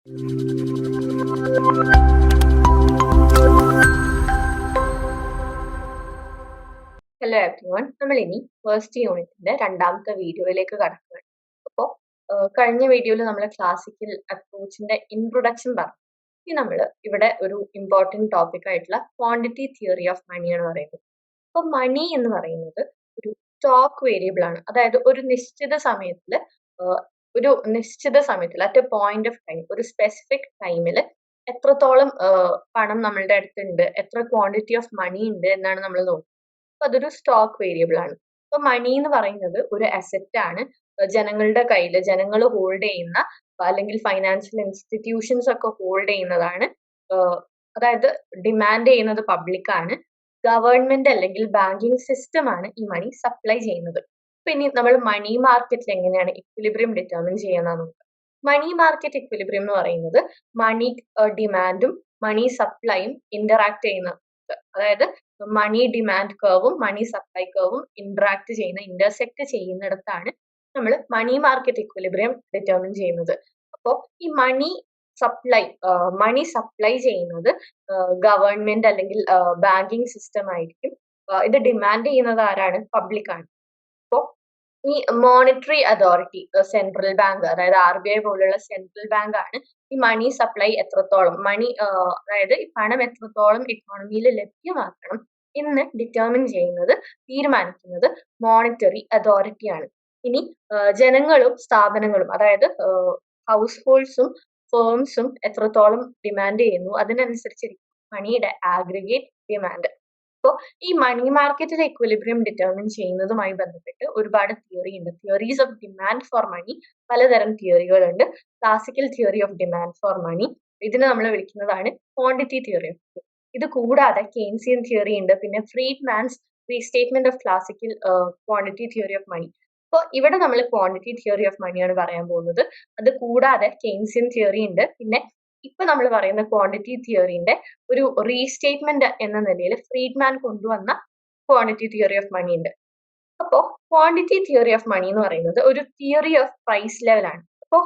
Hello everyone നമ്മൾ ഇനി first യൂണിറ്റിന്റെ രണ്ടാമത്തെ വീഡിയോയിലേക്ക് കടക്കുകയാണ്. അപ്പോൾ കഴിഞ്ഞ വീഡിയോയിൽ നമ്മൾ ക്ലാസിക്കൽ അപ്രോച്ചിന്റെ ഇൻട്രൊഡക്ഷൻ പറഞ്ഞു. ഇനി നമ്മൾ ഇവിടെ ഒരു ഇമ്പോർട്ടന്റ് ടോപ്പിക് ആയിട്ടുള്ള ക്വാണ്ടിറ്റി തിയറി ഓഫ് മണി ആണ് പറയുന്നത്. അപ്പോൾ മണി എന്ന് പറയുന്നത് ഒരു സ്റ്റോക്ക് വേരിയബിൾ ആണ്. അതായത് ഒരു നിശ്ചിത സമയത്തിൽ ഒരു നിശ്ചിത സമയത്തിൽ at a point of time ഒരു സ്പെസിഫിക് ടൈമിൽ എത്രത്തോളം പണം നമ്മളുടെ അടുത്തുണ്ട് എത്ര ക്വാണ്ടിറ്റി ഓഫ് മണി ഉണ്ട് എന്നാണ് നമ്മൾ നോക്കുന്നത് അപ്പൊ അതൊരു സ്റ്റോക്ക് വേരിയബിൾ ആണ്. അപ്പൊ മണി എന്ന് പറയുന്നത് ഒരു അസറ്റ് ആണ്. ജനങ്ങളുടെ കയ്യിൽ ജനങ്ങൾ ഹോൾഡ് ചെയ്യുന്ന അല്ലെങ്കിൽ ഫൈനാൻഷ്യൽ ഇൻസ്റ്റിറ്റ്യൂഷൻസ് ഒക്കെ ഹോൾഡ് ചെയ്യുന്നതാണ് അതായത് ഡിമാൻഡ് ചെയ്യുന്നത് പബ്ലിക് ആണ്. ഗവൺമെന്റ് അല്ലെങ്കിൽ ബാങ്കിങ് സിസ്റ്റം ആണ് ഈ മണി സപ്ലൈ ചെയ്യുന്നത്. ഇനി നമ്മൾ മണി മാർക്കറ്റിൽ എങ്ങനെയാണ് ഇക്വിലിബ്രിയം ഡിറ്റർമിൻ ചെയ്യാന്നാണ് മണി മാർക്കറ്റ് ഇക്വിലിബ്രിയം എന്ന് പറയുന്നത് മണി ഡിമാൻഡും മണി സപ്ലൈയും ഇന്ററാക്ട് ചെയ്യുന്ന അതായത് മണി ഡിമാൻഡ് കർവും മണി സപ്ലൈ കർവും ഇന്ററാക്ട് ചെയ്യുന്ന ഇന്റർസെക്ട് ചെയ്യുന്നിടത്താണ് നമ്മൾ മണി മാർക്കറ്റ് ഇക്വിലിബ്രിയം ഡിറ്റർമിൻ ചെയ്യുന്നത്. അപ്പോൾ ഈ മണി സപ്ലൈ മണി സപ്ലൈ ചെയ്യുന്നത് ഗവൺമെന്റ് അല്ലെങ്കിൽ ബാങ്കിങ് സിസ്റ്റം ആയിരിക്കും. ഇത് ഡിമാൻഡ് ചെയ്യുന്നത് ആരാണ്? പബ്ലിക് ആണ്. ഈ മോണിറ്ററി അതോറിറ്റി സെൻട്രൽ ബാങ്ക് അതായത് ആർ ബി ഐ പോലുള്ള സെൻട്രൽ ബാങ്ക് ആണ് ഈ മണി സപ്ലൈ എത്രത്തോളം മണി അതായത് ഈ പണം എത്രത്തോളം ഇക്കോണമിയിൽ ലഭ്യമാക്കണം എന്ന് ഡിറ്റർമിൻ ചെയ്യുന്നത് തീരുമാനിക്കുന്നത് മോണിറ്ററി അതോറിറ്റിയാണ് ഇനി ജനങ്ങളും സ്ഥാപനങ്ങളും അതായത് ഹൗസ് ഹോൾഡ്സും ഫേംസും എത്രത്തോളം ഡിമാൻഡ് ചെയ്യുന്നു അതിനനുസരിച്ചിരിക്കും മണിയുടെ ആഗ്രിഗേറ്റ് ഡിമാൻഡ് അപ്പോൾ ഈ മണി മാർക്കറ്റിലെ ഇക്വലിബ്രിയം ഡിറ്റർമിൻ ചെയ്യുന്നതുമായി ബന്ധപ്പെട്ട് ഒരുപാട് തിയറി ഉണ്ട്. Theories of demand for money പലതരം തിയറികളുണ്ട് classical theory of demand for money ഇതിനെ നമ്മൾ വിളിക്കുന്നതാണ് ക്വാണ്ടിറ്റി തിയറി ഓഫ് ഇത് കൂടാതെ കെയ്ൻസിയൻ തിയറി ഉണ്ട്. പിന്നെ Friedman's restatement of classical quantity theory of money അപ്പോൾ ഇവിടെ നമ്മൾ ക്വാണ്ടിറ്റി തിയറി ഓഫ് മണിയാണ് പറയാൻ പോകുന്നത്. അത് കൂടാതെ കെയ്ൻസിയൻ തിയറി ഉണ്ട്. പിന്നെ ഇപ്പൊ നമ്മൾ പറയുന്ന ക്വാണ്ടിറ്റി തിയറിന്റെ ഒരു റീസ്റ്റേറ്റ്മെന്റ് എന്ന നിലയിൽ ഫ്രീഡ്മാൻ കൊണ്ടുവന്ന ക്വാണ്ടിറ്റി തിയറി ഓഫ് മണി ഉണ്ട് അപ്പോൾ ക്വാണ്ടിറ്റി തിയറി ഓഫ് മണി എന്ന് പറയുന്നത് ഒരു തിയറി ഓഫ് പ്രൈസ് ലെവലാണ് അപ്പോൾ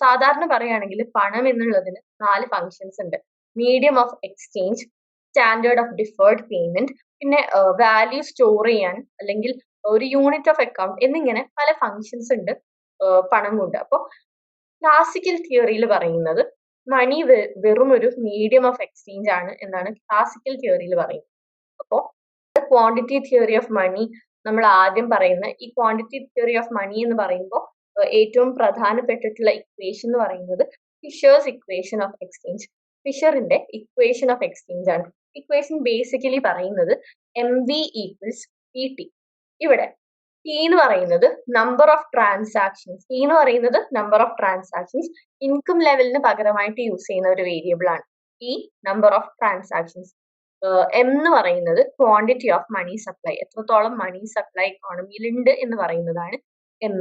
സാധാരണ പറയുകയാണെങ്കിൽ പണം എന്നുള്ളതിന് നാല് ഫങ്ഷൻസ് ഉണ്ട്. Medium of exchange standard of deferred payment പിന്നെ വാല്യൂ സ്റ്റോർ ചെയ്യാൻ അല്ലെങ്കിൽ ഒരു യൂണിറ്റ് ഓഫ് അക്കൗണ്ട് എന്നിങ്ങനെ പല ഫങ്ഷൻസ് ഉണ്ട് പണം കൊണ്ട്. അപ്പോൾ ക്ലാസിക്കൽ തിയറിയിൽ പറയുന്നത് മണി വെറും ഒരു മീഡിയം ഓഫ് എക്സ്ചേഞ്ച് ആണ് എന്നാണ് ക്ലാസിക്കൽ തിയറിയിൽ പറയുന്നത്. അപ്പോൾ ക്വാണ്ടിറ്റി തിയറി ഓഫ് മണി നമ്മൾ ആദ്യം പറയുന്ന ഈ ക്വാണ്ടിറ്റി തിയറി ഓഫ് മണി എന്ന് പറയുമ്പോൾ ഏറ്റവും പ്രധാനപ്പെട്ടിട്ടുള്ള ഇക്വേഷൻ എന്ന് പറയുന്നത് ഫിഷേഴ്സ് ഇക്വേഷൻ ഓഫ് എക്സ്ചേഞ്ച് ഫിഷറിന്റെ ഇക്വേഷൻ ഓഫ് എക്സ്ചേഞ്ച് ആണ്. ഇക്വേഷൻ ബേസിക്കലി പറയുന്നത് M V equals P T ഇവിടെ ടി എന്ന് പറയുന്നത് നമ്പർ ഓഫ് ട്രാൻസാക്ഷൻസ് ടി എന്ന് പറയുന്നത് നമ്പർ ഓഫ് ട്രാൻസാക്ഷൻസ് ഇൻകം ലെവലിന് പകരമായിട്ട് യൂസ് ചെയ്യുന്ന ഒരു വേരിയബിൾ ആണ്. ഇ നമ്പർ ഓഫ് ട്രാൻസാക്ഷൻസ് എം എന്ന് പറയുന്നത് ക്വാണ്ടിറ്റി ഓഫ് മണി സപ്ലൈ എത്രത്തോളം മണി സപ്ലൈ ഇക്കോണമിയിൽ ഉണ്ട് എന്ന് പറയുന്നതാണ് എം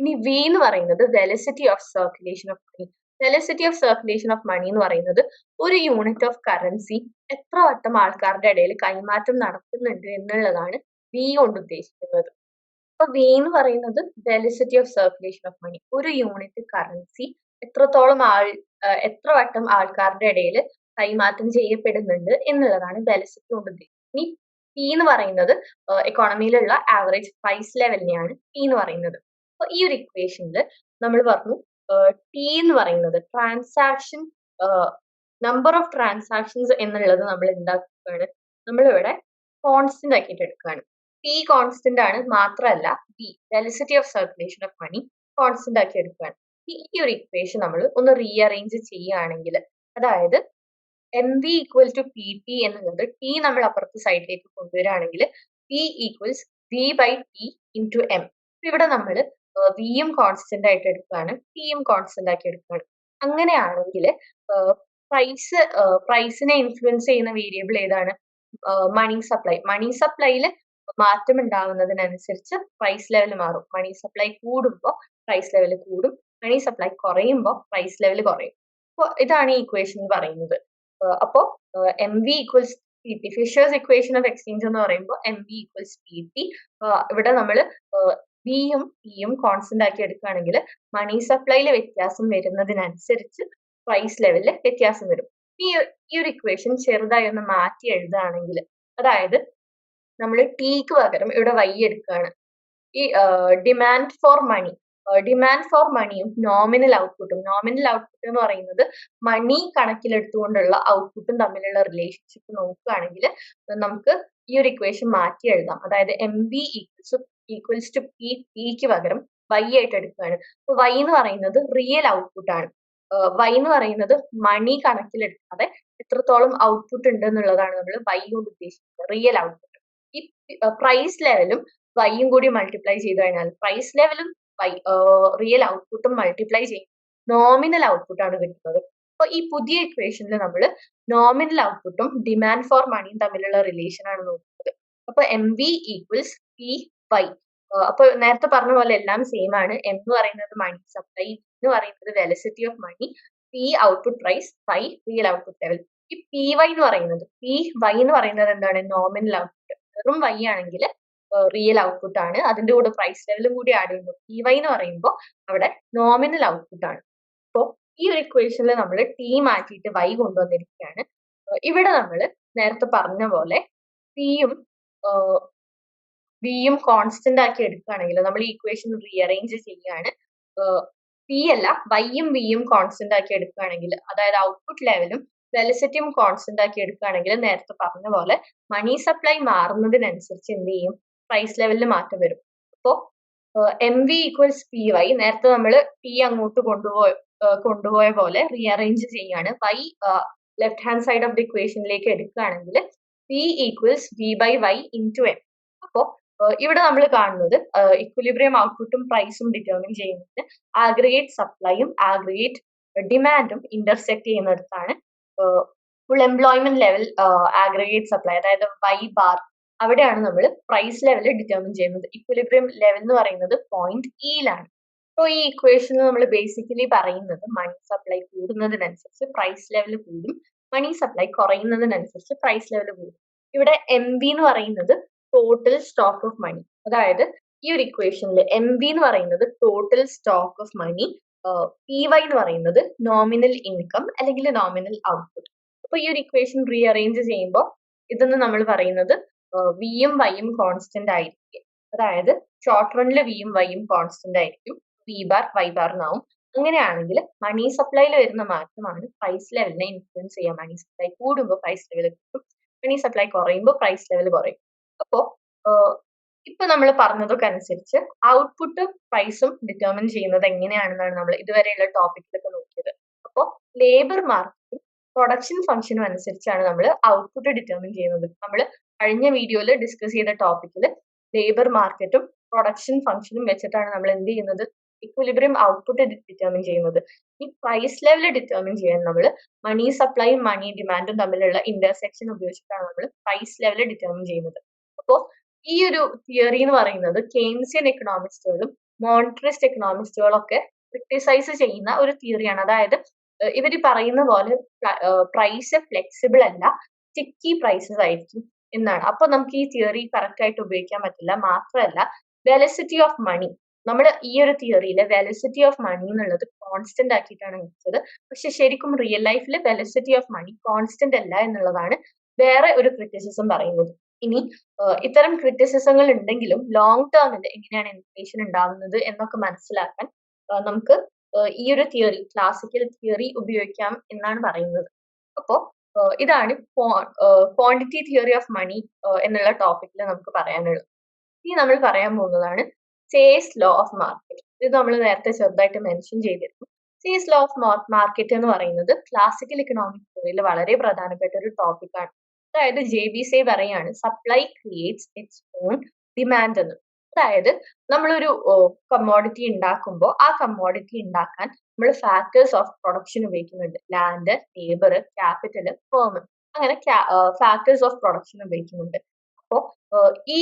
ഇനി വി എന്ന് പറയുന്നത് velocity of circulation of money velocity of circulation of money എന്ന് പറയുന്നത് ഒരു യൂണിറ്റ് ഓഫ് കറൻസി എത്ര വട്ടം ആൾക്കാരുടെ ഇടയിൽ കൈമാറ്റം നടക്കുന്നുണ്ട് എന്നുള്ളതാണ് വി കൊണ്ട് ഉദ്ദേശിക്കുന്നത്. അപ്പൊ വി എന്ന് പറയുന്നത് velocity of circulation of money ഒരു യൂണിറ്റ് കറൻസി എത്രത്തോളം ആൾ എത്ര വട്ടം ആൾക്കാരുടെ ഇടയിൽ കൈമാറ്റം ചെയ്യപ്പെടുന്നുണ്ട് എന്നുള്ളതാണ് വെലിസിറ്റി കൊണ്ട് ഉദ്ദേശിക്കുന്നത്. ഇനി പി എന്ന് പറയുന്നത് എക്കോണമിയിലുള്ള ആവറേജ് പ്രൈസ് ലെവലിനെയാണ് പി എന്ന് പറയുന്നത്. അപ്പൊ ഈ ഒരു ഇക്വേഷനിൽ നമ്മൾ പറഞ്ഞു ടി എന്ന് പറയുന്നത് ട്രാൻസാക്ഷൻ നമ്പർ ഓഫ് ട്രാൻസാക്ഷൻസ് എന്നുള്ളത് നമ്മൾ എന്താക്കുകയാണ്? നമ്മളിവിടെ കോൺസ്റ്റന്റ് ആക്കിയിട്ട് എടുക്കുകയാണ്. പി കോൺസ്റ്റന്റ് ആണ് മാത്രമല്ല V velocity of circulation of money constant ആക്കി എടുക്കുകയാണ് ഈ ഒരു ഇക്വേഷൻ നമ്മൾ ഒന്ന് റീഅറേഞ്ച് ചെയ്യുകയാണെങ്കിൽ അതായത് M V equal to P T എന്നുള്ളത് ടി നമ്മൾ അപ്പുറത്തെ സൈഡിലേക്ക് കൊണ്ടുവരികയാണെങ്കിൽ P equals V by T into M ഇവിടെ നമ്മൾ വിയും കോൺസ്റ്റന്റ് ആയിട്ട് എടുക്കുകയാണ് ടിയും കോൺസ്റ്റന്റ് ആക്കി എടുക്കുകയാണ്. അങ്ങനെയാണെങ്കിൽ പ്രൈസ് പ്രൈസിനെ ഇൻഫ്ലുവൻസ് ചെയ്യുന്ന വേരിയബിൾ ഏതാണ്? മണി സപ്ലൈ മണി സപ്ലൈയിൽ മാറ്റം ഉണ്ടാവുന്നതിനനുസരിച്ച് പ്രൈസ് ലെവൽ മാറും. മണി സപ്ലൈ കൂടുമ്പോൾ പ്രൈസ് ലെവൽ കൂടും. മണി സപ്ലൈ കുറയുമ്പോൾ പ്രൈസ് ലെവൽ കുറയും. അപ്പോൾ ഇതാണ് ഈ ഇക്വേഷൻ പറയുന്നത്. അപ്പോൾ M V equals P T Fisher's equation of exchange എന്ന് പറയുമ്പോൾ M V equals P T ഇവിടെ നമ്മൾ വിയും പിയും കോൺസ്റ്റന്റ് ആക്കി എടുക്കുകയാണെങ്കിൽ മണി സപ്ലൈയിൽ വ്യത്യാസം വരുന്നതിനനുസരിച്ച് പ്രൈസ് ലെവലിൽ വ്യത്യാസം വരും. ഈ ഈ ഒരു ഇക്വേഷൻ ചെറുതായി ഒന്ന് മാറ്റി എഴുതുകയാണെങ്കിൽ അതായത് നമ്മൾ ടീക്ക് പകരം ഇവിടെ വൈ എടുക്കുകയാണ് ഈ demand for money demand for മണിയും നോമിനൽ ഔട്ട്പുട്ടും നോമിനൽ ഔട്ട്പുട്ട് എന്ന് പറയുന്നത് മണി കണക്കിലെടുത്തുകൊണ്ടുള്ള ഔട്ട്പുട്ടും തമ്മിലുള്ള റിലേഷൻഷിപ്പ് നോക്കുകയാണെങ്കിൽ നമുക്ക് ഈ ഒരു ഇക്വേഷൻ മാറ്റി എഴുതാം. അതായത് M V equals equals to P പിക്ക് പകരം വൈ ആയിട്ട് എടുക്കുകയാണ്. അപ്പൊ വൈ എന്ന് പറയുന്നത് റിയൽ ഔട്ട്പുട്ട് ആണ്. വൈ എന്ന് പറയുന്നത് മണി കണക്കിലെടുക്കാതെ എത്രത്തോളം ഔട്ട്പുട്ട് ഉണ്ട് എന്നുള്ളതാണ് നമ്മൾ വൈ കൊണ്ട് ഉദ്ദേശിക്കുന്നത്. റിയൽ ഔട്ട്പുട്ട് പ്രൈസ് ലെവലും വൈയും കൂടി മൾട്ടിപ്ലൈ ചെയ്ത് കഴിഞ്ഞാൽ പ്രൈസ് ലെവലും വൈ റിയൽ ഔട്ട്പുട്ടും മൾട്ടിപ്ലൈ ചെയ്യും. നോമിനൽ ഔട്ട്പുട്ടാണ് കിട്ടുന്നത്. അപ്പോൾ ഈ പുതിയ ഇക്വേഷനിൽ നമ്മൾ നോമിനൽ ഔട്ട്പുട്ടും ഡിമാൻഡ് ഫോർ മണിയും തമ്മിലുള്ള റിലേഷൻ ആണ് നോക്കുന്നത്. അപ്പൊ M V equals P Y അപ്പൊ നേരത്തെ പറഞ്ഞ പോലെ എല്ലാം സെയിം ആണ്. എം എന്ന് പറയുന്നത് മണി സപ്ലൈ എന്ന് പറയുന്നത് velocity of money P output price Y real output level ഈ പി വൈ എന്ന് പറയുന്നത് പി വൈ എന്ന് പറയുന്നത് എന്താണ്? നോമിനൽ ഔട്ട്പുട്ട് വെറും വൈ ആണെങ്കിൽ റിയൽ ഔട്ട്പുട്ട് ആണ്. അതിന്റെ കൂടെ പ്രൈസ് ലെവലും കൂടി ആഡ് ചെയ്യുന്നു. പി വൈ എന്ന് പറയുമ്പോൾ അവിടെ നോമിനൽ ഔട്ട്പുട്ട് ആണ്. അപ്പോൾ ഈ ഒരു ഇക്വേഷനിൽ നമ്മൾ ടി മാറ്റിയിട്ട് വൈ കൊണ്ടുവന്നിരിക്കുകയാണ്. ഇവിടെ നമ്മൾ നേരത്തെ പറഞ്ഞ പോലെ സിയും വിയും കോൺസ്റ്റന്റ് ആക്കി എടുക്കുകയാണെങ്കിൽ നമ്മൾ ഈ ഇക്വേഷൻ റീഅറേഞ്ച് ചെയ്യുകയാണ്. പി അല്ല വൈയും വിയും കോൺസ്റ്റന്റ് ആക്കി എടുക്കുകയാണെങ്കിൽ അതായത് ഔട്ട്പുട്ട് ലെവലും വെലസിറ്റിയും കോൺസ്റ്റന്റ് ആക്കി എടുക്കുകയാണെങ്കിൽ നേരത്തെ പറഞ്ഞ പോലെ മണി സപ്ലൈ മാറുന്നതിനനുസരിച്ച് എന്ത് ചെയ്യും? പ്രൈസ് ലെവലിൽ മാറ്റം വരും. അപ്പോൾ M V equals P Y നേരത്തെ നമ്മൾ പി അങ്ങോട്ട് കൊണ്ടുപോയ കൊണ്ടുപോയ പോലെ റീഅറേഞ്ച് ചെയ്യാണ് Y left hand side of the ഇക്വേഷനിലേക്ക് എടുക്കുകയാണെങ്കിൽ P equals V by Y into M അപ്പോൾ ഇവിടെ നമ്മൾ കാണുന്നത് ഇക്വലിബ്രിയം ഔട്ട്പുട്ടും പ്രൈസും ഡിറ്റർമിൻ ചെയ്യുന്നത് ആഗ്രിഗേറ്റ് സപ്ലൈയും ആഗ്രിഗേറ്റ് ഡിമാൻഡും intersect ചെയ്യുന്നിടത്താണ് full employment level aggregate supply അതായത് വൈ ബാർ അവിടെയാണ് നമ്മൾ പ്രൈസ് ലെവൽ ഡിറ്റർമിൻ ചെയ്യുന്നത്. ഇക്വിലിബ്രിയം ലെവൽ എന്ന് പറയുന്നത് പോയിന്റ് ഇയിലാണ് അപ്പോൾ ഈ ഇക്വേഷൻ നമ്മൾ ബേസിക്കലി പറയുന്നത് മണി സപ്ലൈ കൂടുന്നതിനനുസരിച്ച് പ്രൈസ് ലെവൽ കൂടും മണി സപ്ലൈ കുറയുന്നതിനനുസരിച്ച് പ്രൈസ് ലെവൽ കൂടും. ഇവിടെ എം ബി എന്ന് പറയുന്നത് ടോട്ടൽ സ്റ്റോക്ക് ഓഫ് മണി അതായത് ഈ ഒരു ഇക്വേഷനിൽ എം ബി എന്ന് പറയുന്നത് total stock of money P Y എന്ന് പറയുന്നത് നോമിനൽ ഇൻകം അല്ലെങ്കിൽ നോമിനൽ ഔട്ട്പുട്ട് അപ്പൊ ഈ ഒരു ഇക്വേഷൻ റീ അറേഞ്ച് ചെയ്യുമ്പോൾ ഇതെന്ന് നമ്മൾ പറയുന്നത് വിയും വൈയും കോൺസ്റ്റന്റ് ആയിരിക്കും. അതായത് ഷോർട്ട് റണ്ണിൽ വിയും വൈയും കോൺസ്റ്റന്റ് ആയിരിക്കും. വി ബാർ വൈ ബാർ എന്നാവും അങ്ങനെയാണെങ്കിൽ മണി സപ്ലൈയിൽ വരുന്ന മാറ്റമാണ് പ്രൈസ് ലെവലിനെ ഇൻഫ്ലുവൻസ് ചെയ്യുക മണി സപ്ലൈ കൂടുമ്പോൾ പ്രൈസ് ലെവൽ കൂടും മണി സപ്ലൈ കുറയുമ്പോൾ പ്രൈസ് ലെവൽ കുറയും. അപ്പോ ഇപ്പൊ നമ്മൾ പറഞ്ഞതൊക്കെ അനുസരിച്ച് ഔട്ട്പുട്ടും പ്രൈസും ഡിറ്റർമിൻ ചെയ്യുന്നത് എങ്ങനെയാണെന്നാണ് നമ്മൾ ഇതുവരെയുള്ള ടോപ്പിക്കിലൊക്കെ നോക്കിയത്. അപ്പോൾ ലേബർ മാർക്കറ്റും പ്രൊഡക്ഷൻ ഫംഗ്ഷനും അനുസരിച്ചാണ് നമ്മൾ ഔട്ട്പുട്ട് ഡിറ്റർമിൻ ചെയ്യുന്നത്. നമ്മൾ കഴിഞ്ഞ വീഡിയോയിൽ ഡിസ്കസ് ചെയ്ത ടോപ്പിക്കിൽ ലേബർ മാർക്കറ്റും പ്രൊഡക്ഷൻ ഫംഗ്ഷനും വെച്ചിട്ടാണ് നമ്മൾ എന്ത് ചെയ്യുന്നത്? ഇക്വിലിബ്രിയം ഔട്ട്പുട്ട് ഡിറ്റർമിൻ ചെയ്യുന്നത്. ഈ പ്രൈസ് ലെവൽ ഡിറ്റർമിൻ ചെയ്യാൻ നമ്മൾ മണി സപ്ലൈയും മണി ഡിമാൻഡും തമ്മിലുള്ള ഇന്റർസെക്ഷൻ ഉപയോഗിച്ചിട്ടാണ് നമ്മൾ പ്രൈസ് ലെവൽ ഡിറ്റർമിൻ ചെയ്യുന്നത്. അപ്പോൾ ഈ ഒരു തിയറി എന്ന് പറയുന്നത് കെയ്ൻസിയൻ എക്കണോമിസ്റ്റുകളും മോണിറ്ററിസ്റ്റ് എക്കണോമിസ്റ്റുകളും ഒക്കെ ക്രിട്ടിസൈസ് ചെയ്യുന്ന ഒരു തിയറിയാണ് അതായത് ഇവർ പറയുന്ന പോലെ പ്രൈസ് ഫ്ലെക്സിബിൾ അല്ല സ്റ്റിക്കി പ്രൈസസ് ആയിരിക്കും എന്നാണ്. അപ്പൊ നമുക്ക് ഈ തിയറി കറക്റ്റ് ആയിട്ട് ഉപയോഗിക്കാൻ പറ്റില്ല. മാത്രമല്ല വെലസിറ്റി ഓഫ് മണി നമ്മൾ ഈ ഒരു തിയറിയിലെ വെലസിറ്റി ഓഫ് മണി എന്നുള്ളത് കോൺസ്റ്റന്റ് ആക്കിയിട്ടാണ് വെച്ചത്. പക്ഷെ ശരിക്കും റിയൽ ലൈഫിൽ വെലസിറ്റി ഓഫ് മണി കോൺസ്റ്റന്റ് അല്ല എന്നുള്ളതാണ് വേറെ ഒരു ക്രിറ്റിസിസം പറയുന്നത്. ഇനി ഇത്തരം ക്രിറ്റിസിസങ്ങൾ ഉണ്ടെങ്കിലും ലോങ് ടേമിൽ എങ്ങനെയാണ് ഇൻഫ്ലേഷൻ ഉണ്ടാവുന്നത് എന്നൊക്കെ മനസ്സിലാക്കാൻ നമുക്ക് ഈ ഒരു തിയറി ക്ലാസിക്കൽ തിയറി ഉപയോഗിക്കാം എന്നാണ് പറയുന്നത്. അപ്പോൾ ഇതാണ് ക്വാണ്ടിറ്റി തിയറി ഓഫ് മണി എന്നുള്ള ടോപ്പിക്കിൽ നമുക്ക് പറയാനുള്ളത്. ഇനി നമ്മൾ പറയാൻ പോകുന്നതാണ് സേസ് ലോ ഓഫ് മാർക്കറ്റ് ഇത് നമ്മൾ നേരത്തെ ചെറുതായിട്ട് മെൻഷൻ ചെയ്തിരുന്നു. സേസ് ലോ ഓഫ് മാർക്കറ്റ് എന്ന് പറയുന്നത് ക്ലാസിക്കൽ ഇക്കണോമിക് തിയറിയിൽ വളരെ പ്രധാനപ്പെട്ട ഒരു ടോപ്പിക്കാണ് അതായത് ജെ ബി സി പറയാണ് supply creates its own demand എന്ന്. അതായത് നമ്മളൊരു കമ്മോഡിറ്റി ഉണ്ടാക്കുമ്പോൾ ആ കമ്മോഡിറ്റി ഉണ്ടാക്കാൻ നമ്മൾ ഫാക്ടേഴ്സ് ഓഫ് പ്രൊഡക്ഷൻ ഉപയോഗിക്കുന്നുണ്ട്. ലാൻഡ് ലേബർ ക്യാപിറ്റൽ ഫേം അങ്ങനെ ഫാക്ടേഴ്സ് ഓഫ് പ്രൊഡക്ഷൻ ഉപയോഗിക്കുന്നുണ്ട്. അപ്പോൾ ഈ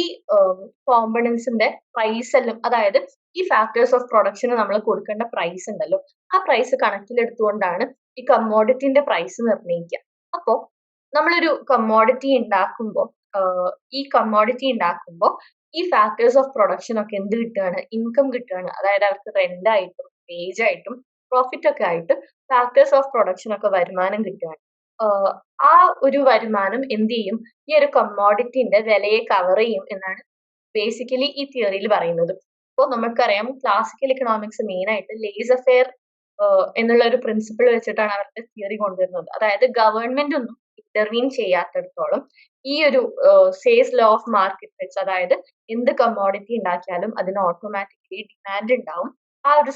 കോമ്പണൻസിന്റെ പ്രൈസ് എല്ലാം അതായത് ഈ ഫാക്ടേഴ്സ് ഓഫ് പ്രൊഡക്ഷന് നമ്മൾ കൊടുക്കേണ്ട പ്രൈസ് ഉണ്ടല്ലോ ആ പ്രൈസ് കണക്കിലെടുത്തുകൊണ്ടാണ് ഈ കമ്മോഡിറ്റിന്റെ പ്രൈസ് നിർണയിക്കുക അപ്പോൾ നമ്മളൊരു കമ്മോഡിറ്റി ഉണ്ടാക്കുമ്പോൾ ഈ കമ്മോഡിറ്റി ഉണ്ടാക്കുമ്പോൾ ഈ ഫാക്ടേഴ്സ് ഓഫ് പ്രൊഡക്ഷൻ ഒക്കെ എന്ത് കിട്ടുകയാണ് ഇൻകം കിട്ടുകയാണ് അതായത് അവർക്ക് റെന്റ് ആയിട്ടും വേജ് ആയിട്ടും പ്രോഫിറ്റ് ഒക്കെ ആയിട്ട് ഫാക്ടേഴ്സ് ഓഫ് പ്രൊഡക്ഷൻ ഒക്കെ വരുമാനം കിട്ടുകയാണ് ആ ഒരു വരുമാനം എന്ത് ചെയ്യും? ഈ ഒരു കമ്മോഡിറ്റിന്റെ വിലയെ കവർ ചെയ്യും എന്നാണ് ബേസിക്കലി ഈ തിയറിയിൽ പറയുന്നത്. ഇപ്പോൾ നമുക്കറിയാം ക്ലാസിക്കൽ ഇക്കണോമിക്സ് മെയിൻ ആയിട്ട് ലേസ് അഫെയർ എന്നുള്ള ഒരു പ്രിൻസിപ്പിൾ വെച്ചിട്ടാണ് അവരുടെ തിയറി കൊണ്ടുവരുന്നത്. അതായത് ഗവൺമെന്റ് ഒന്നും ഇന്റർവീൻ ചെയ്യാത്തിടത്തോളം ഈ ഒരു സേസ് ലോ ഓഫ് മാർക്കറ്റ് വെച്ച് അതായത് എന്ത് കമ്മോഡിറ്റി ഉണ്ടാക്കിയാലും അതിന് ഓട്ടോമാറ്റിക്കലി ഡിമാൻഡ് ഉണ്ടാവും. ആ ഒരു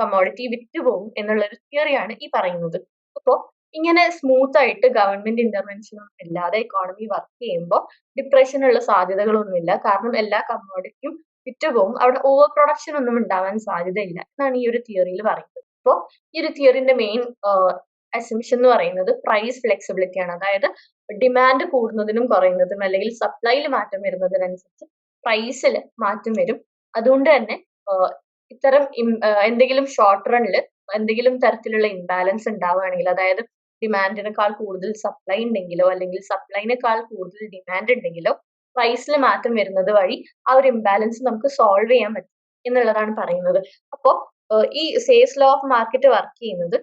കമ്മോഡിറ്റി വിറ്റുപോകും എന്നുള്ള ഒരു തിയറിയാണ് ഈ പറയുന്നത്. അപ്പോൾ ഇങ്ങനെ സ്മൂത്ത് ആയിട്ട് ഗവൺമെന്റ് ഇന്റർവെൻഷൻ ഒന്നും ഇല്ലാതെ ഇക്കോണമി വർക്ക് ചെയ്യുമ്പോൾ ഡിപ്രഷനുള്ള സാധ്യതകളൊന്നുമില്ല. കാരണം എല്ലാ കമ്മോഡിറ്റിയും വിറ്റുപോകും അവിടെ ഓവർ പ്രൊഡക്ഷൻ ഒന്നും ഉണ്ടാവാൻ സാധ്യതയില്ല എന്നാണ് ഈ ഒരു തിയറിയിൽ പറയുന്നത്. അപ്പോൾ ഈ ഒരു തിയറിന്റെ മെയിൻ അസംഷൻ എന്ന് പറയുന്നത് പ്രൈസ് ഫ്ലെക്സിബിലിറ്റി ആണ്. അതായത് ഡിമാൻഡ് കൂടുന്നതിനും കുറയുന്നതിനും അല്ലെങ്കിൽ സപ്ലൈയിൽ മാറ്റം വരുന്നതിനനുസരിച്ച് പ്രൈസിൽ മാറ്റം വരും. അതുകൊണ്ട് തന്നെ ഇത്തരം എന്തെങ്കിലും ഷോർട്ട് റണ്ണിൽ എന്തെങ്കിലും തരത്തിലുള്ള ഇംബാലൻസ് ഉണ്ടാവുകയാണെങ്കിൽ അതായത് ഡിമാൻഡിനേക്കാൾ കൂടുതൽ സപ്ലൈ ഉണ്ടെങ്കിലോ അല്ലെങ്കിൽ സപ്ലൈനേക്കാൾ കൂടുതൽ ഡിമാൻഡ് ഉണ്ടെങ്കിലോ പ്രൈസിൽ മാറ്റം വരുന്നത് വഴി ആ ഒരു ഇംബാലൻസ് നമുക്ക് സോൾവ് ചെയ്യാൻ പറ്റും എന്നുള്ളതാണ് പറയുന്നത്. അപ്പോൾ ഈ സെയിൽസ് ലോ ഓഫ് മാർക്കറ്റ് വർക്ക് ചെയ്യുന്നത്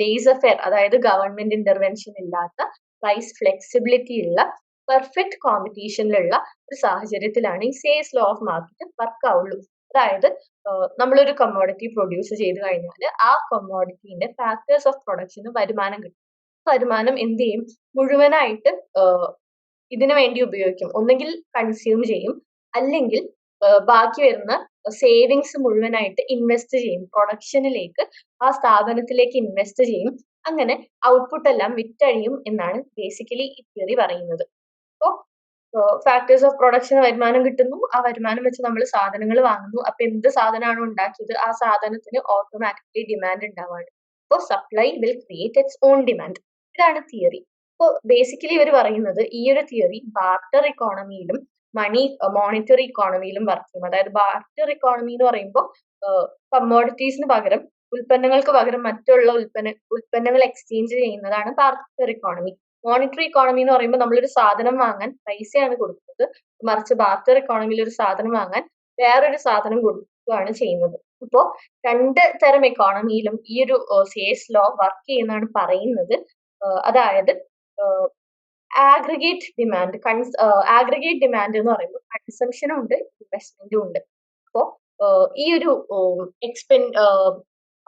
ലേസർ ഫെയർ അതായത് ഗവൺമെന്റ് ഇന്റർവെൻഷൻ ഇല്ലാത്ത പ്രൈസ് ഫ്ലെക്സിബിലിറ്റി ഉള്ള പെർഫെക്റ്റ് കോമ്പറ്റീഷനിലുള്ള ഒരു സാഹചര്യത്തിലാണ് ഈ Say's law of market work ആവുള്ളൂ. അതായത് നമ്മളൊരു കമ്മോഡിറ്റി പ്രൊഡ്യൂസ് ചെയ്ത് കഴിഞ്ഞാൽ ആ കമ്മോഡിറ്റീന്റെ ഫാക്ടേഴ്സ് ഓഫ് പ്രൊഡക്ഷന് വരുമാനം കിട്ടും. വരുമാനം എന്ത് ചെയ്യും? മുഴുവനായിട്ട് ഇതിനു വേണ്ടി ഉപയോഗിക്കും. ഒന്നെങ്കിൽ കൺസ്യൂം ചെയ്യും. അല്ലെങ്കിൽ ബാക്കി വരുന്ന സേവിങ്സ് മുഴുവനായിട്ട് ഇൻവെസ്റ്റ് ചെയ്യും. പ്രൊഡക്ഷനിലേക്ക് ആ സ്ഥാപനത്തിലേക്ക് ഇൻവെസ്റ്റ് ചെയ്യും. അങ്ങനെ ഔട്ട്പുട്ട് എല്ലാം വിറ്റഴിയും എന്നാണ് ബേസിക്കലി ഈ തിയറി പറയുന്നത്. അപ്പോൾ ഫാക്ടേഴ്സ് ഓഫ് പ്രൊഡക്ഷൻ വരുമാനം കിട്ടുന്നു. ആ വരുമാനം വെച്ച് നമ്മൾ സാധനങ്ങൾ വാങ്ങുന്നു. അപ്പൊ എന്ത് സാധനമാണോ ഉണ്ടാക്കിയത്? ആ സാധനത്തിന് ഓട്ടോമാറ്റിക്കലി ഡിമാൻഡ് ഉണ്ടാവാണ്. അപ്പോൾ supply will create its own demand ഇതാണ് തിയറി അപ്പോൾ ബേസിക്കലി ഇവർ പറയുന്നത് ഈ ഒരു തിയറി ബാർട്ടർ ഇക്കോണമിയിലും മണി മോണിറ്ററി ഇക്കോണമിയിലും വർക്ക് ചെയ്യും. അതായത് ബാർട്ടർ ഇക്കോണമി എന്ന് പറയുമ്പോൾ കമ്മോഡിറ്റീസിന് പകരം ഉൽപ്പന്നങ്ങൾക്ക് പകരം മറ്റുള്ള ഉൽപ്പന്ന ഉൽപ്പന്നങ്ങൾ എക്സ്ചേഞ്ച് ചെയ്യുന്നതാണ് ബാർട്ടർ ഇക്കോണമി മോണിറ്ററി ഇക്കോണമി എന്ന് പറയുമ്പോൾ നമ്മളൊരു സാധനം വാങ്ങാൻ പൈസയാണ് കൊടുക്കുന്നത്. മറിച്ച് ബാർട്ടർ ഇക്കോണമിയിൽ ഒരു സാധനം വാങ്ങാൻ വേറൊരു സാധനം കൊടുക്കുകയാണ് ചെയ്യുന്നത്. അപ്പോൾ രണ്ട് തരം എക്കോണമിയിലും ഈ ഒരു സേസ് ലോ വർക്ക് ചെയ്യുന്നതാണ് പറയുന്നത്. അതായത് ആഗ്രിഗേറ്റ് ഡിമാൻഡ് കൺസ് ആഗ്രിഗേറ്റ് ഡിമാൻഡ് എന്ന് പറയുമ്പോൾ കൺസംഷനും ഉണ്ട് ഇൻവെസ്റ്റ്മെന്റും ഉണ്ട്. അപ്പോൾ ഈ ഒരു എക്സ്പെൻ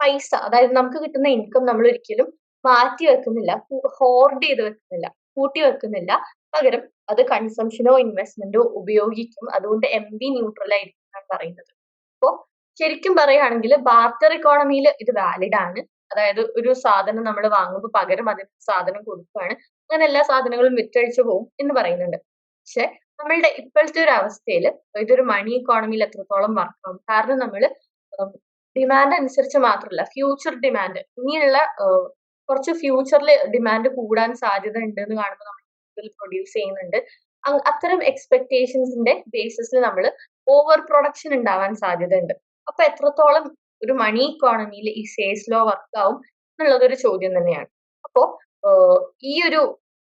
പൈസ അതായത് നമുക്ക് കിട്ടുന്ന ഇൻകം നമ്മൾ ഒരിക്കലും മാറ്റി വെക്കുന്നില്ല ഹോർഡ് ചെയ്ത് വെക്കുന്നില്ല കൂട്ടി വെക്കുന്നില്ല. പകരം അത് കൺസംഷനോ ഇൻവെസ്റ്റ്മെന്റോ ഉപയോഗിക്കും. അതുകൊണ്ട് എം ബി ന്യൂട്രൽ ആയിരിക്കും എന്നാണ് പറയുന്നത്. അപ്പോൾ ശരിക്കും പറയുകയാണെങ്കിൽ ബാർട്ടർ ഇക്കോണമിയിൽ ഇത് വാലിഡ് ആണ്. അതായത് ഒരു സാധനം നമ്മൾ വാങ്ങുമ്പോൾ പകരം അതിന് സാധനം കൊടുക്കുകയാണ്. അങ്ങനെ എല്ലാ സാധനങ്ങളും വിറ്റഴിച്ചു പോകും എന്ന് പറയുന്നുണ്ട്. പക്ഷെ നമ്മളുടെ ഇപ്പോഴത്തെ ഒരു അവസ്ഥയിൽ ഇതൊരു മണി ഇക്കോണമിയിൽ എത്രത്തോളം വർക്ക് ആവും? കാരണം നമ്മൾ ഡിമാൻഡ് അനുസരിച്ച് മാത്രമല്ല ഫ്യൂച്ചർ ഡിമാൻഡ് ഇനിയുള്ള കുറച്ച് ഫ്യൂച്ചറിൽ ഡിമാൻഡ് കൂടാൻ സാധ്യത ഉണ്ട് എന്ന് കാണുമ്പോൾ നമ്മൾ കൂടുതൽ പ്രൊഡ്യൂസ് ചെയ്യുന്നുണ്ട്. അത്തരം എക്സ്പെക്ടേഷൻസിന്റെ ബേസിസിൽ നമ്മൾ ഓവർ പ്രൊഡക്ഷൻ ഉണ്ടാവാൻ സാധ്യത ഉണ്ട്. അപ്പൊ എത്രത്തോളം ഒരു മണി ഇക്കോണമിയിൽ ഈ സേസ് ലോ വർക്ക് ആവും എന്നുള്ളതൊരു ചോദ്യം തന്നെയാണ്. അപ്പോ ഈ ഒരു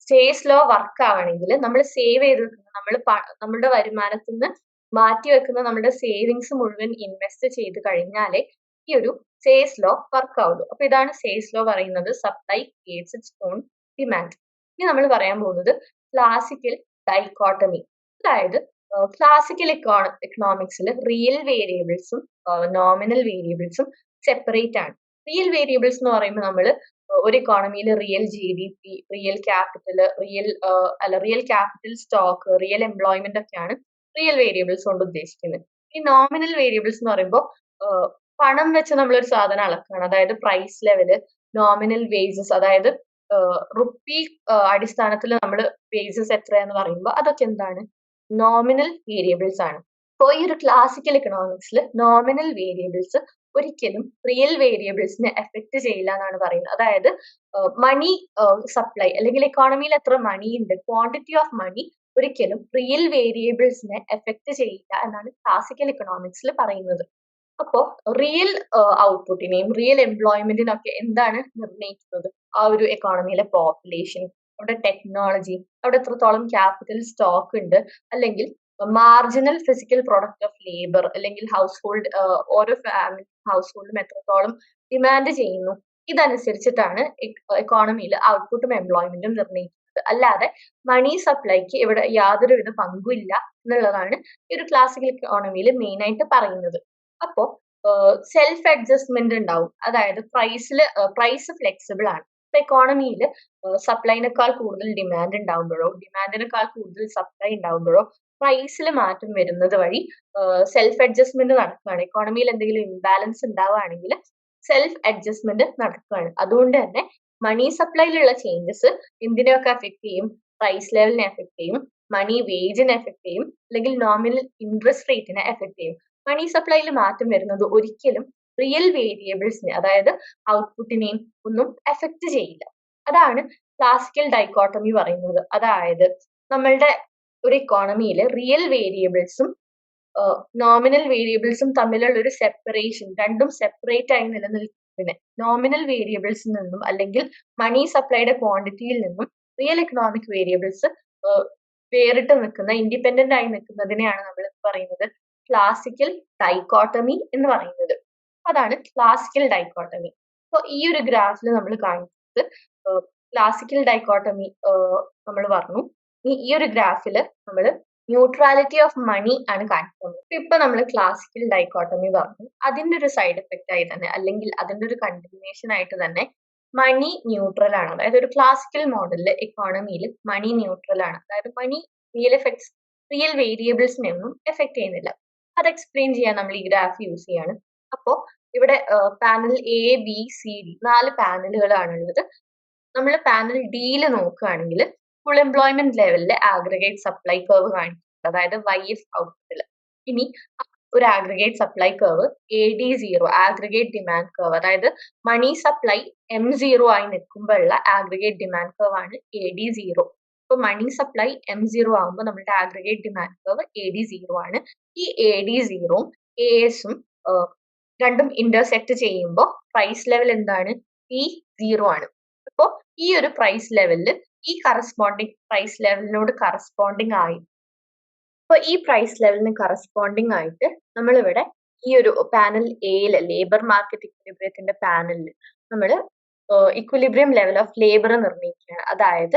സേസ് ലോ വർക്ക് ആവണമെങ്കിൽ നമ്മൾ സേവ് ചെയ്ത് നമ്മൾ നമ്മുടെ വരുമാനത്തിൽ നിന്ന് മാറ്റി വെക്കുന്ന നമ്മുടെ സേവിങ്സ് മുഴുവൻ ഇൻവെസ്റ്റ് ചെയ്ത് കഴിഞ്ഞാലേ ഈ ഒരു സേസ് ലോ വർക്ക് ആവുള്ളൂ. അപ്പൊ ഇതാണ് സേസ് ലോ പറയുന്നത് supply creates its own demand ഇനി നമ്മൾ പറയാൻ പോകുന്നത് ക്ലാസിക്കൽ ഡൈക്കോട്ടമി അതായത് ക്ലാസിക്കൽ എക്കോണ എക്കണോമിക്സിൽ റിയൽ വേരിയബിൾസും നോമിനൽ വേരിയബിൾസും സെപ്പറേറ്റ് ആണ്. റിയൽ വേരിയബിൾസ് എന്ന് പറയുമ്പോൾ നമ്മൾ ഒരു ഇക്കോണമിയിൽ real G D P real capital real അല്ല real capital stock real employment ഒക്കെയാണ് റിയൽ വേരിയബിൾസ് കൊണ്ട് ഉദ്ദേശിക്കുന്നത് ഈ നോമിനൽ വേരിയബിൾസ് എന്ന് പറയുമ്പോൾ പണം വെച്ച് നമ്മളൊരു സാധനം അളക്കുകയാണ് അതായത് പ്രൈസ് ലെവൽ നോമിനൽ വേജസ് അതായത് റുപ്പി അടിസ്ഥാനത്തിൽ നമ്മൾ വേജസ് എത്രയാന്ന് പറയുമ്പോൾ അതൊക്കെ എന്താണ്? നോമിനൽ വേരിയബിൾസ് ആണ്. അപ്പോൾ ഈ ഒരു ക്ലാസിക്കൽ ഇക്കണോമിക്സിൽ നോമിനൽ വേരിയബിൾസ് ഒരിക്കലും റിയൽ വേരിയബിൾസിനെ എഫക്ട് ചെയ്യില്ല എന്നാണ് പറയുന്നത്. അതായത് മണി സപ്ലൈ അല്ലെങ്കിൽ എക്കോണമിയിൽ എത്ര മണി ഉണ്ട് ക്വാണ്ടിറ്റി ഓഫ് മണി ഒരിക്കലും റിയൽ വേരിയബിൾസിനെ എഫക്ട് ചെയ്യില്ല എന്നാണ് ക്ലാസിക്കൽ ഇക്കണോമിക്സിൽ പറയുന്നത്. അപ്പോൾ റിയൽ ഔട്ട്പുട്ടിനെയും റിയൽ എംപ്ലോയ്മെന്റിനൊക്കെ എന്താണ് നിർണയിക്കുന്നത്? ആ ഒരു എക്കോണമിയിലെ പോപ്പുലേഷൻ അവിടെ ടെക്നോളജി അവിടെ എത്രത്തോളം ക്യാപിറ്റൽ സ്റ്റോക്ക് ഉണ്ട് അല്ലെങ്കിൽ marginal physical product of labour അല്ലെങ്കിൽ ഹൗസ് ഹോൾഡ് ഓരോ ഫാമിലി ഹൗസ് ഹോൾഡും എത്രത്തോളം ഡിമാൻഡ് ചെയ്യുന്നു? ഇതനുസരിച്ചിട്ടാണ് എക്കോണമിയിൽ ഔട്ട്പുട്ടും എംപ്ലോയ്മെന്റും നിർണയിക്കുന്നത്. അല്ലാതെ മണി സപ്ലൈക്ക് ഇവിടെ യാതൊരുവിധ പങ്കുമില്ല എന്നുള്ളതാണ് ഈ ഒരു ക്ലാസിക്കൽ ഇക്കോണമിയിൽ മെയിൻ ആയിട്ട് പറയുന്നത്. അപ്പോ സെൽഫ് അഡ്ജസ്റ്റ്മെന്റ് ഉണ്ടാവും. അതായത് പ്രൈസിൽ പ്രൈസ് ഫ്ലെക്സിബിൾ ആണ്. ഇപ്പൊ എക്കോണമിയിൽ സപ്ലൈനേക്കാൾ കൂടുതൽ ഡിമാൻഡ് ഉണ്ടാവുമ്പോഴോ ഡിമാൻഡിനേക്കാൾ കൂടുതൽ സപ്ലൈ ഉണ്ടാവുമ്പോഴോ പ്രൈസിൽ മാറ്റം വരുന്നത് വഴി സെൽഫ് അഡ്ജസ്റ്റ്മെന്റ് നടക്കുകയാണ്. എക്കോണമിയിൽ എന്തെങ്കിലും ഇംബാലൻസ് ഉണ്ടാവുകയാണെങ്കിൽ സെൽഫ് അഡ്ജസ്റ്റ്മെന്റ് നടക്കുകയാണ്. അതുകൊണ്ട് തന്നെ മണി സപ്ലൈയിലുള്ള ചേഞ്ചസ് എന്തിനെയൊക്കെ അഫക്ട് ചെയ്യും? പ്രൈസ് ലെവലിനെ അഫക്ട് ചെയ്യും. മണി വേജിനെ അഫക്ട് ചെയ്യും. അല്ലെങ്കിൽ നോമിനൽ ഇൻട്രസ്റ്റ് റേറ്റിനെ അഫക്ട് ചെയ്യും. മണി സപ്ലൈയിൽ മാറ്റം വരുന്നത് ഒരിക്കലും റിയൽ വേരിയബിൾസിനെ അതായത് ഔട്ട്പുട്ടിനെയും ഒന്നും എഫക്ട് ചെയ്യില്ല. അതാണ് ക്ലാസിക്കൽ ഡൈക്കോട്ടമി പറയുന്നത്. അതായത് നമ്മളുടെ ഒരു ഇക്കോണമിയിൽ റിയൽ വേരിയബിൾസും നോമിനൽ വേരിയബിൾസും തമ്മിലുള്ള ഒരു സെപ്പറേഷൻ രണ്ടും സെപ്പറേറ്റ് ആയി നിലനിൽക്കുന്നതിന് നോമിനൽ വേരിയബിൾസിൽ നിന്നും അല്ലെങ്കിൽ മണി സപ്ലൈയുടെ ക്വാണ്ടിറ്റിയിൽ നിന്നും റിയൽ എക്കണോമിക് വേരിയബിൾസ് വേറിട്ട് നിൽക്കുന്ന ഇൻഡിപെൻഡന്റ് ആയി നിൽക്കുന്നതിനെയാണ് നമ്മൾ പറയുന്നത് ക്ലാസിക്കൽ ഡൈക്കോട്ടമി എന്ന് പറയുന്നത്. അതാണ് ക്ലാസിക്കൽ ഡൈക്കോട്ടമി അപ്പോൾ ഈ ഒരു ഗ്രാഫിൽ നമ്മൾ കാണിച്ചത് ക്ലാസിക്കൽ ഡൈക്കോട്ടമി നമ്മൾ പറഞ്ഞു. ഈ ഒരു ഗ്രാഫിൽ നമ്മൾ ന്യൂട്രാലിറ്റി ഓഫ് മണി ആണ് കാണിക്കുന്നത്. ഇപ്പൊ നമ്മൾ ക്ലാസിക്കൽ ഡൈക്കോട്ടമി പറഞ്ഞു. അതിന്റെ ഒരു സൈഡ് എഫക്റ്റ് ആയി തന്നെ അല്ലെങ്കിൽ അതിന്റെ ഒരു കണ്ടിന്യൂഷൻ ആയിട്ട് തന്നെ മണി ന്യൂട്രൽ ആണ്. അതായത് ഒരു ക്ലാസിക്കൽ മോഡലിൽ എക്കോണമിയിൽ മണി ന്യൂട്രൽ ആണ്. അതായത് മണി റിയൽ എഫക്ട്സ് റിയൽ വേരിയബിൾസിനെ ഒന്നും എഫക്ട് ചെയ്യുന്നില്ല. അത് എക്സ്പ്ലെയിൻ ചെയ്യാൻ നമ്മൾ ഈ ഗ്രാഫ് യൂസ് ചെയ്യാണ്. അപ്പോൾ ഇവിടെ panel A B C D നാല് പാനലുകളാണുള്ളത് നമ്മൾ പാനൽ ഡിയിൽ നോക്കുകയാണെങ്കിൽ ഫുൾ എംപ്ലോയ്മെന്റ് ലെവലിൽ ആഗ്രഗേറ്റ് സപ്ലൈ കർവ് കാണിക്കുന്നത് അതായത് വൈ എഫ് ഔട്ട്പുട്ടിൽ ഇനി ഒരു aggregate supply curve A D zero aggregate demand curve അതായത് മണി സപ്ലൈ എം സീറോ ആയി നിൽക്കുമ്പോഴുള്ള ആഗ്രഗേറ്റ് ഡിമാൻഡ് കർവ് ആണ് എ ഡി സീറോ ഇപ്പൊ മണി സപ്ലൈ എം സീറോ ആകുമ്പോൾ നമ്മുടെ aggregate demand curve A D zero ആണ്. ഈ എ ഡി സീറോയും എ എസും രണ്ടും ഇന്റർസെക്ട് ചെയ്യുമ്പോൾ പ്രൈസ് ലെവൽ എന്താണ്? പി സീറോ ആണ്. അപ്പോൾ ഈ ഒരു പ്രൈസ് ലെവലിൽ ഈ കറസ്പോണ്ടിങ് പ്രൈസ് ലെവലിനോട് കറസ്പോണ്ടിങ് ആയി. അപ്പൊ ഈ പ്രൈസ് ലെവലിന് കറസ്പോണ്ടിങ് ആയിട്ട് നമ്മളിവിടെ ഈ ഒരു പാനൽ എയിൽ ലേബർ മാർക്കറ്റ് ഇക്വിലിബ്രിയത്തിന്റെ പാനലിൽ നമ്മൾ ഇക്വിലിബ്രിയം ലെവൽ ഓഫ് ലേബർ നിർണയിക്കുകയാണ്. അതായത്